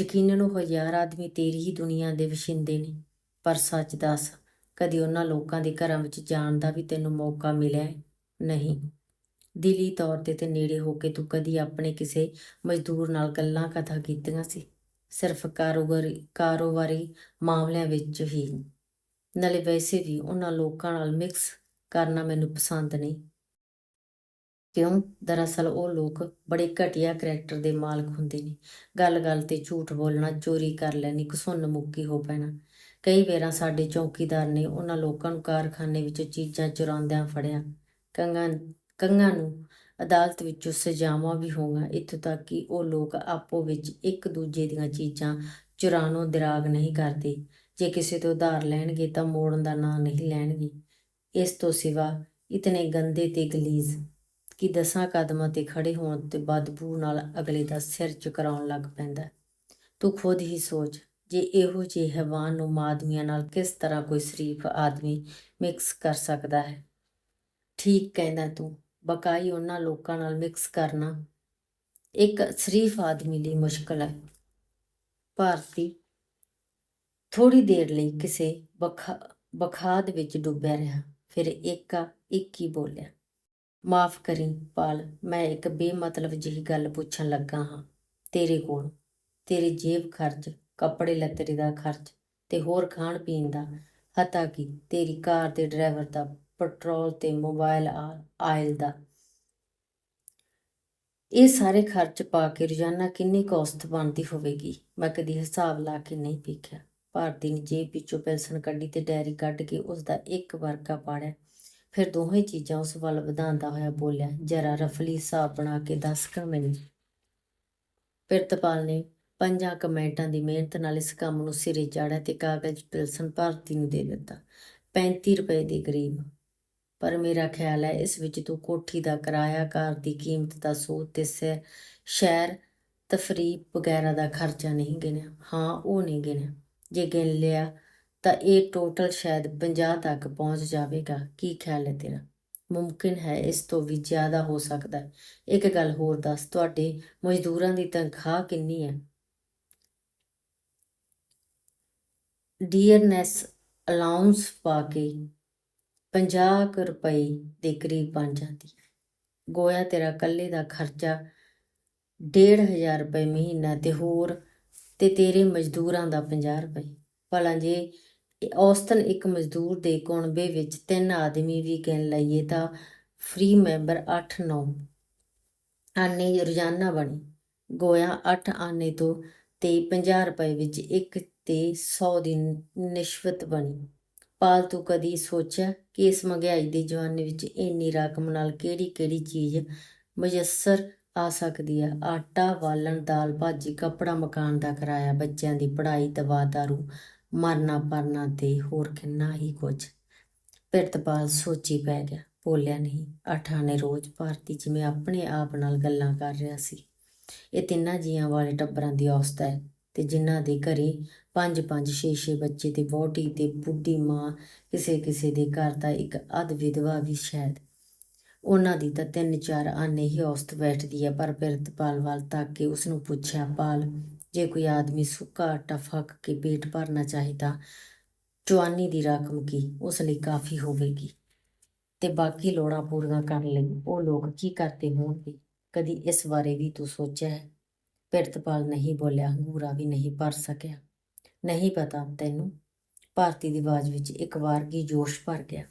Speaker 1: ਯਕੀਨਨ ਉਹ ਹਜ਼ਾਰ ਆਦਮੀ ਤੇਰੀ ਹੀ ਦੁਨੀਆ ਦੇ ਵਸਿੰਦੇ ਨੇ। ਪਰ ਸੱਚ ਦੱਸ, ਕਦੀ ਉਹਨਾਂ ਲੋਕਾਂ ਦੇ ਘਰਾਂ ਵਿੱਚ ਜਾਣ ਦਾ ਵੀ ਤੈਨੂੰ ਮੌਕਾ ਮਿਲਿਆ ਨਹੀਂ। ਦਿਲੀ ਤੌਰ ਤੇ ਤੇ ਨੇੜੇ ਹੋ ਕੇ ਤੂੰ ਕਦੀ ਆਪਣੇ ਕਿਸੇ ਮਜ਼ਦੂਰ ਨਾਲ ਗੱਲਾਂ ਕਥਾ ਕੀਤੀਆਂ ਸੀ। ਸਿਰਫ ਕਾਰੋਬਾਰੀ ਕਾਰੋਬਾਰੀ ਮਾਮਲਿਆਂ ਵਿੱਚ ਹੀ। ਨਾਲੇ ਵੈਸੇ ਵੀ ਉਹਨਾਂ ਲੋਕਾਂ ਨਾਲ ਮਿਕਸ ਕਰਨਾ ਮੈਨੂੰ ਪਸੰਦ ਨਹੀਂ। ਕਿਉਂ ਦਰਅਸਲ ਉਹ ਲੋਕ ਬੜੇ ਘਟੀਆ ਕਰੈਕਟਰ ਦੇ ਮਾਲਕ ਹੁੰਦੇ ਨੇ। ਗੱਲ-ਗੱਲ ਤੇ ਝੂਠ ਬੋਲਣਾ, ਚੋਰੀ ਕਰ ਲੈਣੀ ਘਸੁੰਨ ਮੁੱਕੀ ਹੋ ਪੈਣਾ। ਕਈ ਵਾਰਾਂ ਸਾਡੇ ਚੌਕੀਦਾਰ ਨੇ ਉਹਨਾਂ ਲੋਕਾਂ ਨੂੰ ਕਾਰਖਾਨੇ ਵਿੱਚ ਚੀਜ਼ਾਂ ਚੁਰਾਉਂਦਿਆਂ ਫੜਿਆ। ਕੰਗਾਂ ਕੰਗਾਂ ਨੂੰ ਅਦਾਲਤ ਵਿੱਚੋਂ ਸਜ਼ਾਵਾਂ ਵੀ ਹੋਈਆਂ। ਇੱਥੋਂ ਤੱਕ ਕਿ ਉਹ ਲੋਕ ਆਪੋ ਵਿੱਚ ਇੱਕ ਦੂਜੇ ਦੀਆਂ ਚੀਜ਼ਾਂ ਚੁਰਾਨੋਂ ਦਿਰਾਗ ਨਹੀਂ ਕਰਦੇ। ਜੇ ਕਿਸੇ ਤੋਂ ਉਧਾਰ ਲੈਣਗੇ ਤਾਂ ਮੋੜਨ ਦਾ ਨਾਂ ਨਹੀਂ ਲੈਣਗੇ। ਇਸ ਤੋਂ ਸਿਵਾ ਇਤਨੇ ਗੰਦੇ ਤੇ ਗਲੀਜ਼ ਕਿ ਦਸਾਂ ਕਦਮਾਂ ਤੇ ਖੜੇ ਹੋਣ ਤੇ ਬਦਬੂ ਨਾਲ ਅਗਲੇ ਦਾ ਸਿਰ ਚੁਕਰਾਉਣ ਲੱਗ ਪੈਂਦਾ ਤੂੰ ਖੁਦ ਹੀ ਸੋਚ, ਜੇ ਇਹੋ ਜਿਹੇ ਹੈਵਾਨ ਨੂੰ ਆਦਮੀਆਂ ਨਾਲ ਕਿਸ ਤਰ੍ਹਾਂ ਕੋਈ ਸ਼ਰੀਫ ਆਦਮੀ ਮਿਕਸ ਕਰ ਸਕਦਾ ਹੈ? ਠੀਕ ਕਹਿੰਦਾ ਤੂੰ, ਬਕਾਈ ਉਹਨਾਂ ਲੋਕਾਂ ਨਾਲ ਮਿਕਸ ਕਰਨਾ। ਇੱਕ ਸ਼ਰੀਫ ਆਦਮੀ ਲਈ ਮੁਸ਼ਕਲ ਹੈ। ਭਾਰਤੀ ਥੋੜੀ ਦੇਰ ਲਈ ਕਿਸੇ ਬਖਾ, ਬਖਾਦ ਵਿੱਚ ਡੁੱਬਿਆ ਰਿਹਾ, ਫਿਰ ਏਕਾ ਇੱਕ ਹੀ ਬੋਲਿਆ। ਮਾਫ ਕਰੀ ਪਾਲ, ਮੈਂ ਇੱਕ ਬੇਮਤਲਬ ਜਿਹੀ ਗੱਲ ਪੁੱਛਣ ਲੱਗਾ ਹਾਂ। ਤੇਰੇ ਕੋਲ, ਤੇਰੇ ਜੇਬ ਖਰਚ, ਕੱਪੜੇ ਲੱਤਰੇ ਦਾ ਖਰਚ ਤੇ ਹੋਰ ਖਾਣ ਪੀਣ ਦਾ ਹਤਾ ਕਿ? ਤੇਰੀ ਕਾਰ ਦੇ ਡਰਾਈਵਰ ਦਾ, ਪੈਟਰੋਲ ਤੇ ਮੋਬਾਈਲ ਆ- ਆਇਲ ਦਾ। ਇਹ ਸਾਰੇ ਖਰਚ ਪਾ ਕੇ ਰੋਜ਼ਾਨਾ ਕਿੰਨੀ ਕੋਸਤ ਬਣਦੀ ਹੋਵੇਗੀ? ਮੈਂ ਕਦੀ ਹਿਸਾਬ ਲਾ ਕੇ ਨਹੀਂ ਵੇਖਿਆ। ਭਾਰਤੀ ਨੇ ਜੇਬ ਵਿੱਚੋਂ ਪੈਨਸ਼ਨ ਕੱਢੀ ਤੇ ਡੈਰੀ ਕੱਢ ਕੇ ਉਸ ਦਾ ਇੱਕ ਵਰਕਾ ਪਾੜਿਆ। ਫਿਰ ਦੋਹੇ ਚੀਜ਼ਾਂ ਉਸ ਵੱਲ ਵਧਾਉਂਦਾ ਹੋਇਆ ਬੋਲਿਆ, ਜਰਾ ਰਫਲੀ ਹਿਸਾਬ ਬਣਾ ਕੇ ਦੱਸ ਕਰ ਮੈਨੂੰ? ਪਿਰਤਪਾਲ ਨੇ ਪੰਜਾਂ ਕਮੈਂਟਾਂ ਦੀ ਮਿਹਨਤ ਨਾਲ ਇਸ ਕੰਮ ਨੂੰ ਸਿਰੇ ਚਾੜਿਆ ਤੇ ਕਾਗਜ਼ ਪਿਲਸਨ ਭਾਰਤੀ ਨੂੰ ਦੇ ਦਿੱਤਾ। 35 ਰੁਪਏ ਦੇ ਕਰੀਬ ਪਰ ਮੇਰਾ ਖਿਆਲ ਹੈ ਇਸ ਵਿੱਚ ਤੂੰ ਕੋਠੀ ਦਾ ਕਿਰਾਇਆ, ਘਰ ਦੀ ਕੀਮਤ ਦਾ ਸੂਦ ਤੇ ਸੈ- ਸ਼ਹਿਰ ਤਫਰੀਹ ਵਗੈਰਾ ਦਾ ਖਰਚਾ ਨਹੀਂ ਗਿਣਿਆ। ਹਾਂ, ਉਹ ਨਹੀਂ ਗਿਣਿਆ। ਜੇ ਗਿਣ ਲਿਆ ਤਾਂ ਇਹ ਟੋਟਲ ਸ਼ਾਇਦ 50 ਤੱਕ ਪਹੁੰਚ ਜਾਵੇਗਾ। ਕੀ ਖਿਆਲ ਹੈ ਤੇਰਾ? ਮੁਮਕਿਨ ਹੈ ਇਸ ਤੋਂ ਵੀ ਜ਼ਿਆਦਾ ਹੋ ਸਕਦਾ ਹੈ। ਇੱਕ ਗੱਲ ਹੋਰ ਦੱਸ, ਤੁਹਾਡੇ ਮਜ਼ਦੂਰਾਂ ਦੀ ਤਨਖਾਹ ਕਿੰਨੀ ਹੈ? ਡੀਅਰਨੈਸ ਅਲਾਉਂਸ ਪਾ ਕੇ 50 ਕੁ ਰੁਪਏ ਦੇ ਕਰੀਬ ਬਣ ਜਾਂਦੀ ਹੈ। ਗੋਇਆ ਤੇਰਾ ਇਕੱਲੇ ਦਾ ਖਰਚਾ 1500 ਰੁਪਏ ਮਹੀਨਾ ਤੇ ਹੋਰ, ਤੇ ਤੇਰੇ ਮਜ਼ਦੂਰਾਂ ਦਾ 50 ਰੁਪਏ। ਭਲਾ ਜੇ ਔਸਤਨ ਇੱਕ ਮਜ਼ਦੂਰ ਦੇ ਕੁਣਬੇ ਵਿੱਚ ਤਿੰਨ ਆਦਮੀ ਵੀ ਗਿਣ ਲਈਏ ਤਾਂ ਫ੍ਰੀ ਮੈਂਬਰ 8-9 ਆਨੇ ਰੋਜ਼ਾਨਾ ਬਣੀ। ਗੋਇਆ 8 ਆਨੇ ਤੋਂ ਤੇ 50 ਰੁਪਏ ਵਿੱਚ ਇੱਕ ਤੇ 100 ਦੀ ਨਿਸ਼ਵਤ ਬਣੀ। ਪਾਲ ਤੂੰ ਕਦੀ ਸੋਚਿਆ ਕਿ ਇਸ ਮਹਿੰਗਾਈ ਦੇ ਜ਼ਮਾਨੇ ਵਿੱਚ ਇੰਨੀ ਰਕਮ ਨਾਲ ਕਿਹੜੀ-ਕਿਹੜੀ ਚੀਜ਼ ਮੁਯੱਸਰ ਆ ਸਕਦੀ ਹੈ ਆਟਾ, ਵਾਲਣ, ਦਾਲ, ਭਾਜੀ, ਕੱਪੜਾ ਮਕਾਨ ਦਾ ਕਿਰਾਇਆ, ਬੱਚਿਆਂ ਦੀ ਪੜ੍ਹਾਈ ਦਵਾ ਦਾਰੂ ਮਰਨਾ ਪਰਨਾ ਤੇ ਹੋਰ ਕਿੰਨਾ ਹੀ ਕੁਝ। ਪਿਰਤਪਾਲ ਸੋਚੀ ਪੈ ਗਿਆ, ਬੋਲਿਆ ਨਹੀਂ, ਅਠਾਂ ਨੇ ਰੋਜ਼ ਭਾਰਤੀ ਜਿਵੇਂ ਆਪਣੇ ਆਪ ਨਾਲ ਗੱਲਾਂ ਕਰ ਰਿਹਾ ਸੀ। ਇਹ ਤਿੰਨਾਂ ਜੀਆਂ ਵਾਲੇ ਟੱਬਰਾਂ ਦੀ ਔਸਤ ਹੈ ਤੇ ਜਿਨ੍ਹਾਂ ਦੇ ਘਰੇ ਪੰਜ ਪੰਜ ਛੇ ਛੇ ਬੱਚੇ ਤੇ ਵਹੁਟੀ ਤੇ ਬੁੱਢੀ ਮਾਂ ਕਿਸੇ ਕਿਸੇ ਦੇ ਘਰ ਦਾ ਇੱਕ ਅਧ ਵਿਧਵਾ ਵੀ ਸ਼ਾਇਦ। ਉਹਨਾਂ ਦੀ ਤਾਂ ਤਿੰਨ ਚਾਰ ਆਨੇ ਹੀ ਔਸਤ ਬੈਠਦੀ ਹੈ, ਪਰ ਪਿਰਤਪਾਲ ਵੱਲ ਤੱਕ ਕੇ ਉਸ ਨੂੰ ਪੁੱਛਿਆ, ਪਾਲ ਜੇ ਕੋਈ ਆਦਮੀ ਸੁੱਕਾ ਆਟਾ ਫੱਕ ਕੇ ਪੇਟ ਭਰਨਾ ਚਾਹੀਦਾ, ਜਵਾਨੀ ਦੀ ਰਕਮ ਕੀ? ਉਸ ਲਈ ਕਾਫੀ ਹੋਵੇਗੀ। ਤੇ ਬਾਕੀ ਲੋੜਾਂ ਪੂਰੀਆਂ ਕਰਨ ਲਈ ਉਹ ਲੋਕ ਕੀ ਕਰਦੇ ਹੋਣਗੇ? ਕਦੀ ਇਸ ਬਾਰੇ ਵੀ ਤੂੰ ਸੋਚਿਆ ਹੈ? ਪਿਰਤਪਾਲ ਨਹੀਂ ਬੋਲਿਆ, ਹੰਗੂਰਾ ਵੀ ਨਹੀਂ ਭਰ ਸਕਿਆ। ਨਹੀਂ ਪਤਾ ਤੈਨੂੰ, ਭਾਰਤੀ ਦੀ ਆਵਾਜ਼ ਵਿੱਚ ਇੱਕ ਵਾਰ ਕੀ ਜੋਸ਼ ਭਰ ਗਿਆ।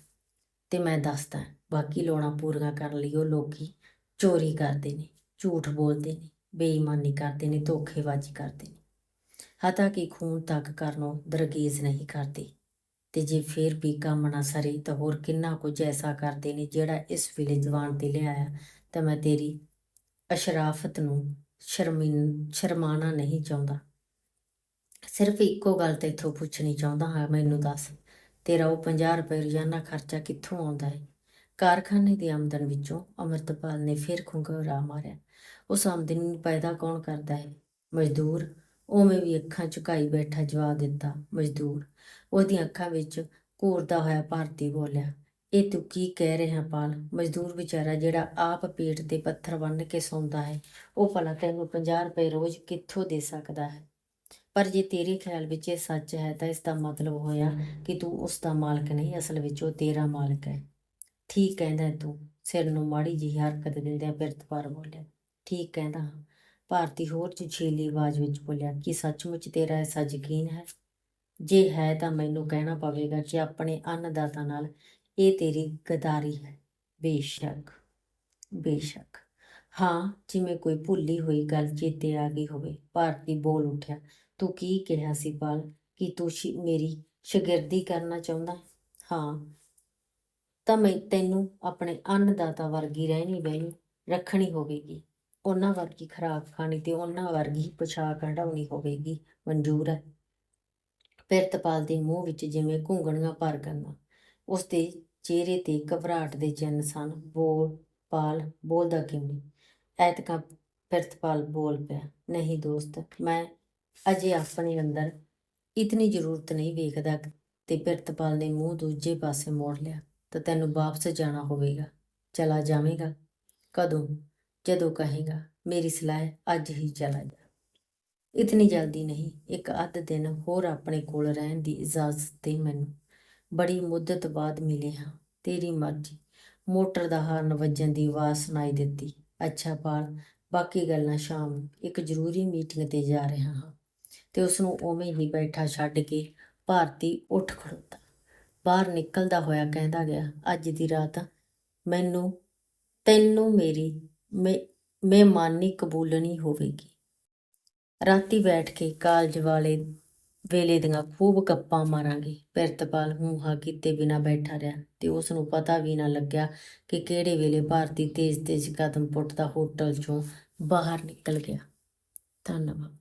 Speaker 1: ਤੇ ਮੈਂ ਦੱਸਦਾ, ਬਾਕੀ ਲੋੜਾਂ ਪੂਰੀਆਂ ਕਰਨ ਲਈ ਉਹ ਲੋਕੀ ਚੋਰੀ ਕਰਦੇ ਨੇ, ਝੂਠ ਬੋਲਦੇ ਨੇ। ਬੇਈਮਾਨੀ ਕਰਦੇ ਨੇ, ਧੋਖੇਬਾਜ਼ੀ ਕਰਦੇ ਨੇ। ਹਤਾ ਕਿ ਖੂਨ ਤੱਕ ਕਰਨੋਂ ਦਰਗੇਜ਼ ਨਹੀਂ ਕਰਦੇ। ਤੇ ਜੇ ਫੇਰ ਵੀ ਕੰਮ ਨਾ ਸਰੇ ਤਾਂ ਹੋਰ ਕਿੰਨਾ ਕੁਝ ਐਸਾ ਕਰਦੇ ਨੇ ਜਿਹੜਾ ਇਸ ਵੇਲੇ ਜਵਾਨ ਤੇ ਲਿਆਇਆ ਤਾਂ ਮੈਂ ਤੇਰੀ ਅਸ਼ਰਾਫਤ ਨੂੰ ਸ਼ਰਮਿਨ ਸ਼ਰਮਾਣਾ ਨਹੀਂ ਚਾਹੁੰਦਾ। ਸਿਰਫ ਇੱਕੋ ਗੱਲ ਤੇ ਇਥੋਂ ਪੁੱਛਣੀ ਚਾਹੁੰਦਾ ਹਾਂ, ਮੈਨੂੰ ਦੱਸ। ਤੇਰਾ ਉਹ 50 ਰੁਪਏ ਰੋਜ਼ਾਨਾ ਖਰਚਾ ਕਿੱਥੋਂ ਆਉਂਦਾ ਹੈ ਕਾਰਖਾਨੇ ਦੀ ਆਮਦਨ ਵਿੱਚੋਂ ਅਮਰਤਪਾਲ ਨੇ ਫਿਰ ਖੁੰਗਰਾ ਮਾਰਿਆ। ਉਸ ਆਮਦਨੀ ਨੂੰ ਪੈਦਾ ਕੌਣ ਕਰਦਾ ਹੈ? ਮਜ਼ਦੂਰ। ਉਵੇਂ ਵੀ ਅੱਖਾਂ ਝੁਕਾਈ ਬੈਠਾ ਜਵਾਬ ਦਿੱਤਾ, ਮਜ਼ਦੂਰ। ਉਹਦੀਆਂ ਅੱਖਾਂ ਵਿੱਚ ਘੂਰਦਾ ਹੋਇਆ ਭਾਰਤੀ ਬੋਲਿਆ, ਇਹ ਤੂੰ ਕੀ ਕਹਿ ਰਿਹਾ ਪਾਲ? ਮਜ਼ਦੂਰ ਵਿਚਾਰਾ ਜਿਹੜਾ ਆਪ ਪੇਟ ਤੇ ਪੱਥਰ ਬੰਨ੍ਹ ਕੇ ਸੌਂਦਾ ਹੈ, ਉਹ ਭਲਾ ਤੈਨੂੰ 50 ਰੁਪਏ ਰੋਜ਼ ਕਿੱਥੋਂ ਦੇ ਸਕਦਾ ਹੈ? ਪਰ ਜੇ ਤੇਰੇ ਖਿਆਲ ਵਿੱਚ ਇਹ ਸੱਚ ਹੈ ਤਾਂ ਇਸ ਦਾ ਮਤਲਬ ਹੋਇਆ ਕਿ ਤੂੰ ਉਸ ਦਾ ਮਾਲਕ ਨਹੀਂ, ਅਸਲ ਵਿੱਚ ਉਹ ਤੇਰਾ ਮਾਲਕ ਹੈ। ਠੀਕ ਕਹਿੰਦਾ ਤੂੰ, ਸਿਰ ਨੂੰ ਮਾੜੀ ਜਿਹੀ ਹਰਕਤ ਦਿੰਦਿਆਂ ਪਿਰਤਪਾਲ ਬੋਲਿਆ। ਠੀਕ ਕਹਿੰਦਾ ਹਾਂ, ਭਾਰਤੀ ਹੋਰ ਜੀਲੀ ਆਵਾਜ਼ ਵਿੱਚ ਬੋਲਿਆ, ਕਿ ਸੱਚਮੁੱਚ ਤੇਰਾ ਐਸਾ ਯਕੀਨ ਹੈ? ਜੇ ਹੈ ਤਾਂ ਮੈਨੂੰ ਕਹਿਣਾ ਪਵੇਗਾ ਕਿ ਆਪਣੇ ਅੰਨਦਾਤਾ ਨਾਲ ਇਹ ਤੇਰੀ ਗਦਾਰੀ ਹੈ। ਬੇਸ਼ੱਕ ਬੇਸ਼ੱਕ। ਹਾਂ, ਜਿਵੇਂ ਕੋਈ ਭੁੱਲੀ ਹੋਈ ਗੱਲ ਚੇਤੇ ਆ ਗਈ ਹੋਵੇ, ਭਾਰਤੀ ਬੋਲ ਉੱਠਿਆ, ਤੂੰ ਕੀ ਕਿਹਾ ਸੀ ਪਾਲ ਕਿ ਤੂੰ ਮੇਰੀ ਸ਼ਗਿਰਦੀ ਕਰਨਾ ਚਾਹੁੰਦਾ ਹਾਂ ਤਾਂ ਮੈਂ ਤੈਨੂੰ ਆਪਣੇ ਅੰਨਦਾਤਾ ਵਰਗੀ ਰਹਿਣੀ ਬਹਿਣੀ ਰੱਖਣੀ ਹੋਵੇਗੀ। ਉਹਨਾਂ ਵਰਗੀ ਖੁਰਾਕ ਖਾਣੀ ਤੇ ਉਹਨਾਂ ਵਰਗੀ ਪੋਸ਼ਾਕ ਹੰਡਾਉਣੀ ਹੋਵੇਗੀ। ਮਨਜ਼ੂਰ ਹੈ। ਪਿਰਤਪਾਲ ਦੇ ਮੂੰਹ ਵਿੱਚ ਜਿਵੇਂ ਘੁੰਗਣੀਆਂ ਭਰ ਗਈਆਂ, ਉਸ ਦੇ ਚਿਹਰੇ ਤੇ ਘਬਰਾਹਟ ਦੇ ਚਿੰਨ੍ਹ ਸਨ। ਬੋਲ, ਪਾਲ, ਬੋਲਦਾ ਕਿਉਂ ਨਹੀਂ? ਐਤਕਾਂ ਪਿਰਤਪਾਲ ਬੋਲ ਪਿਆ, ਨਹੀਂ ਦੋਸਤ, ਮੈਂ ਅਜੇ ਆਪਣੇ ਅੰਦਰ ਇਤਨੀ ਜ਼ਰੂਰਤ ਨਹੀਂ ਵੇਖਦਾ ਤੇ ਪਿਰਤਪਾਲ ਨੇ ਮੂੰਹ ਦੂਜੇ ਪਾਸੇ ਮੋੜ ਲਿਆ। ਤਾਂ ਤੈਨੂੰ ਵਾਪਸ ਜਾਣਾ ਹੋਵੇਗਾ। ਚਲਾ ਜਾਵੇਂਗਾ। ਕਦੋਂ? ਜਦੋਂ ਕਹੇਗਾ, ਮੇਰੀ ਸਲਾਹ ਅੱਜ ਹੀ ਚਲਾ ਜਾ। ਇਤਨੀ ਜਲਦੀ ਨਹੀਂ, ਇੱਕ ਅੱਧ ਦਿਨ ਹੋਰ ਆਪਣੇ ਕੋਲ ਰਹਿਣ ਦੀ ਇਜਾਜ਼ਤ ਦੇ ਮੈਨੂੰ। ਬੜੀ ਮੁੱਦਤ ਬਾਅਦ ਮਿਲੇ ਹਾਂ। ਤੇਰੀ ਮਰਜ਼ੀ। ਮੋਟਰ ਦਾ ਹਾਰਨ ਵੱਜਣ ਦੀ ਆਵਾਜ਼ ਸੁਣਾਈ ਦਿੱਤੀ। ਅੱਛਾ ਪਾਲ, ਬਾਕੀ ਗੱਲਾਂ ਸ਼ਾਮ ਨੂੰ ਇੱਕ ਜ਼ਰੂਰੀ ਮੀਟਿੰਗ ਤੇ ਜਾ ਰਿਹਾ ਹਾਂ। ਤੇ ਉਸ ਨੂੰ ਉਵੇਂ ਹੀ ਬੈਠਾ ਛੱਡ ਕੇ ਭਾਰਤੀ ਉੱਠ ਖੜੋਤਾ। ਬਾਹਰ ਨਿਕਲਦਾ ਹੋਇਆ ਕਹਿੰਦਾ ਗਿਆ, ਅੱਜ ਦੀ ਰਾਤ ਮੈਨੂੰ, ਤੈਨੂੰ ਮੇਰੀ ਮੇ- ਮਹਿਮਾਨੀ ਕਬੂਲਣੀ ਹੋਵੇਗੀ ਰਾਤੀ ਬੈਠ ਕੇ ਕਾਲਜ ਵਾਲੇ ਵੇਲੇ ਦੀਆਂ ਖੂਬ ਗੱਪਾਂ ਮਾਰਾਂਗੇ। ਪਿਰਤਪਾਲ ਹੂੰ ਹਾਂ ਕੀਤੇ ਬਿਨਾ ਬੈਠਾ ਰਿਹਾ ਤੇ ਉਸ ਨੂੰ ਪਤਾ ਵੀ ਨਾ ਲੱਗਿਆ ਕਿ ਕਿਹੜੇ ਵੇਲੇ ਭਾਰਤੀ ਤੇਜ਼ ਤੇਜ਼ ਕਦਮ ਪੁੱਟਦਾ ਹੋਟਲ ਚੋਂ ਬਾਹਰ ਨਿਕਲ ਗਿਆ। ਧੰਨਵਾਦ।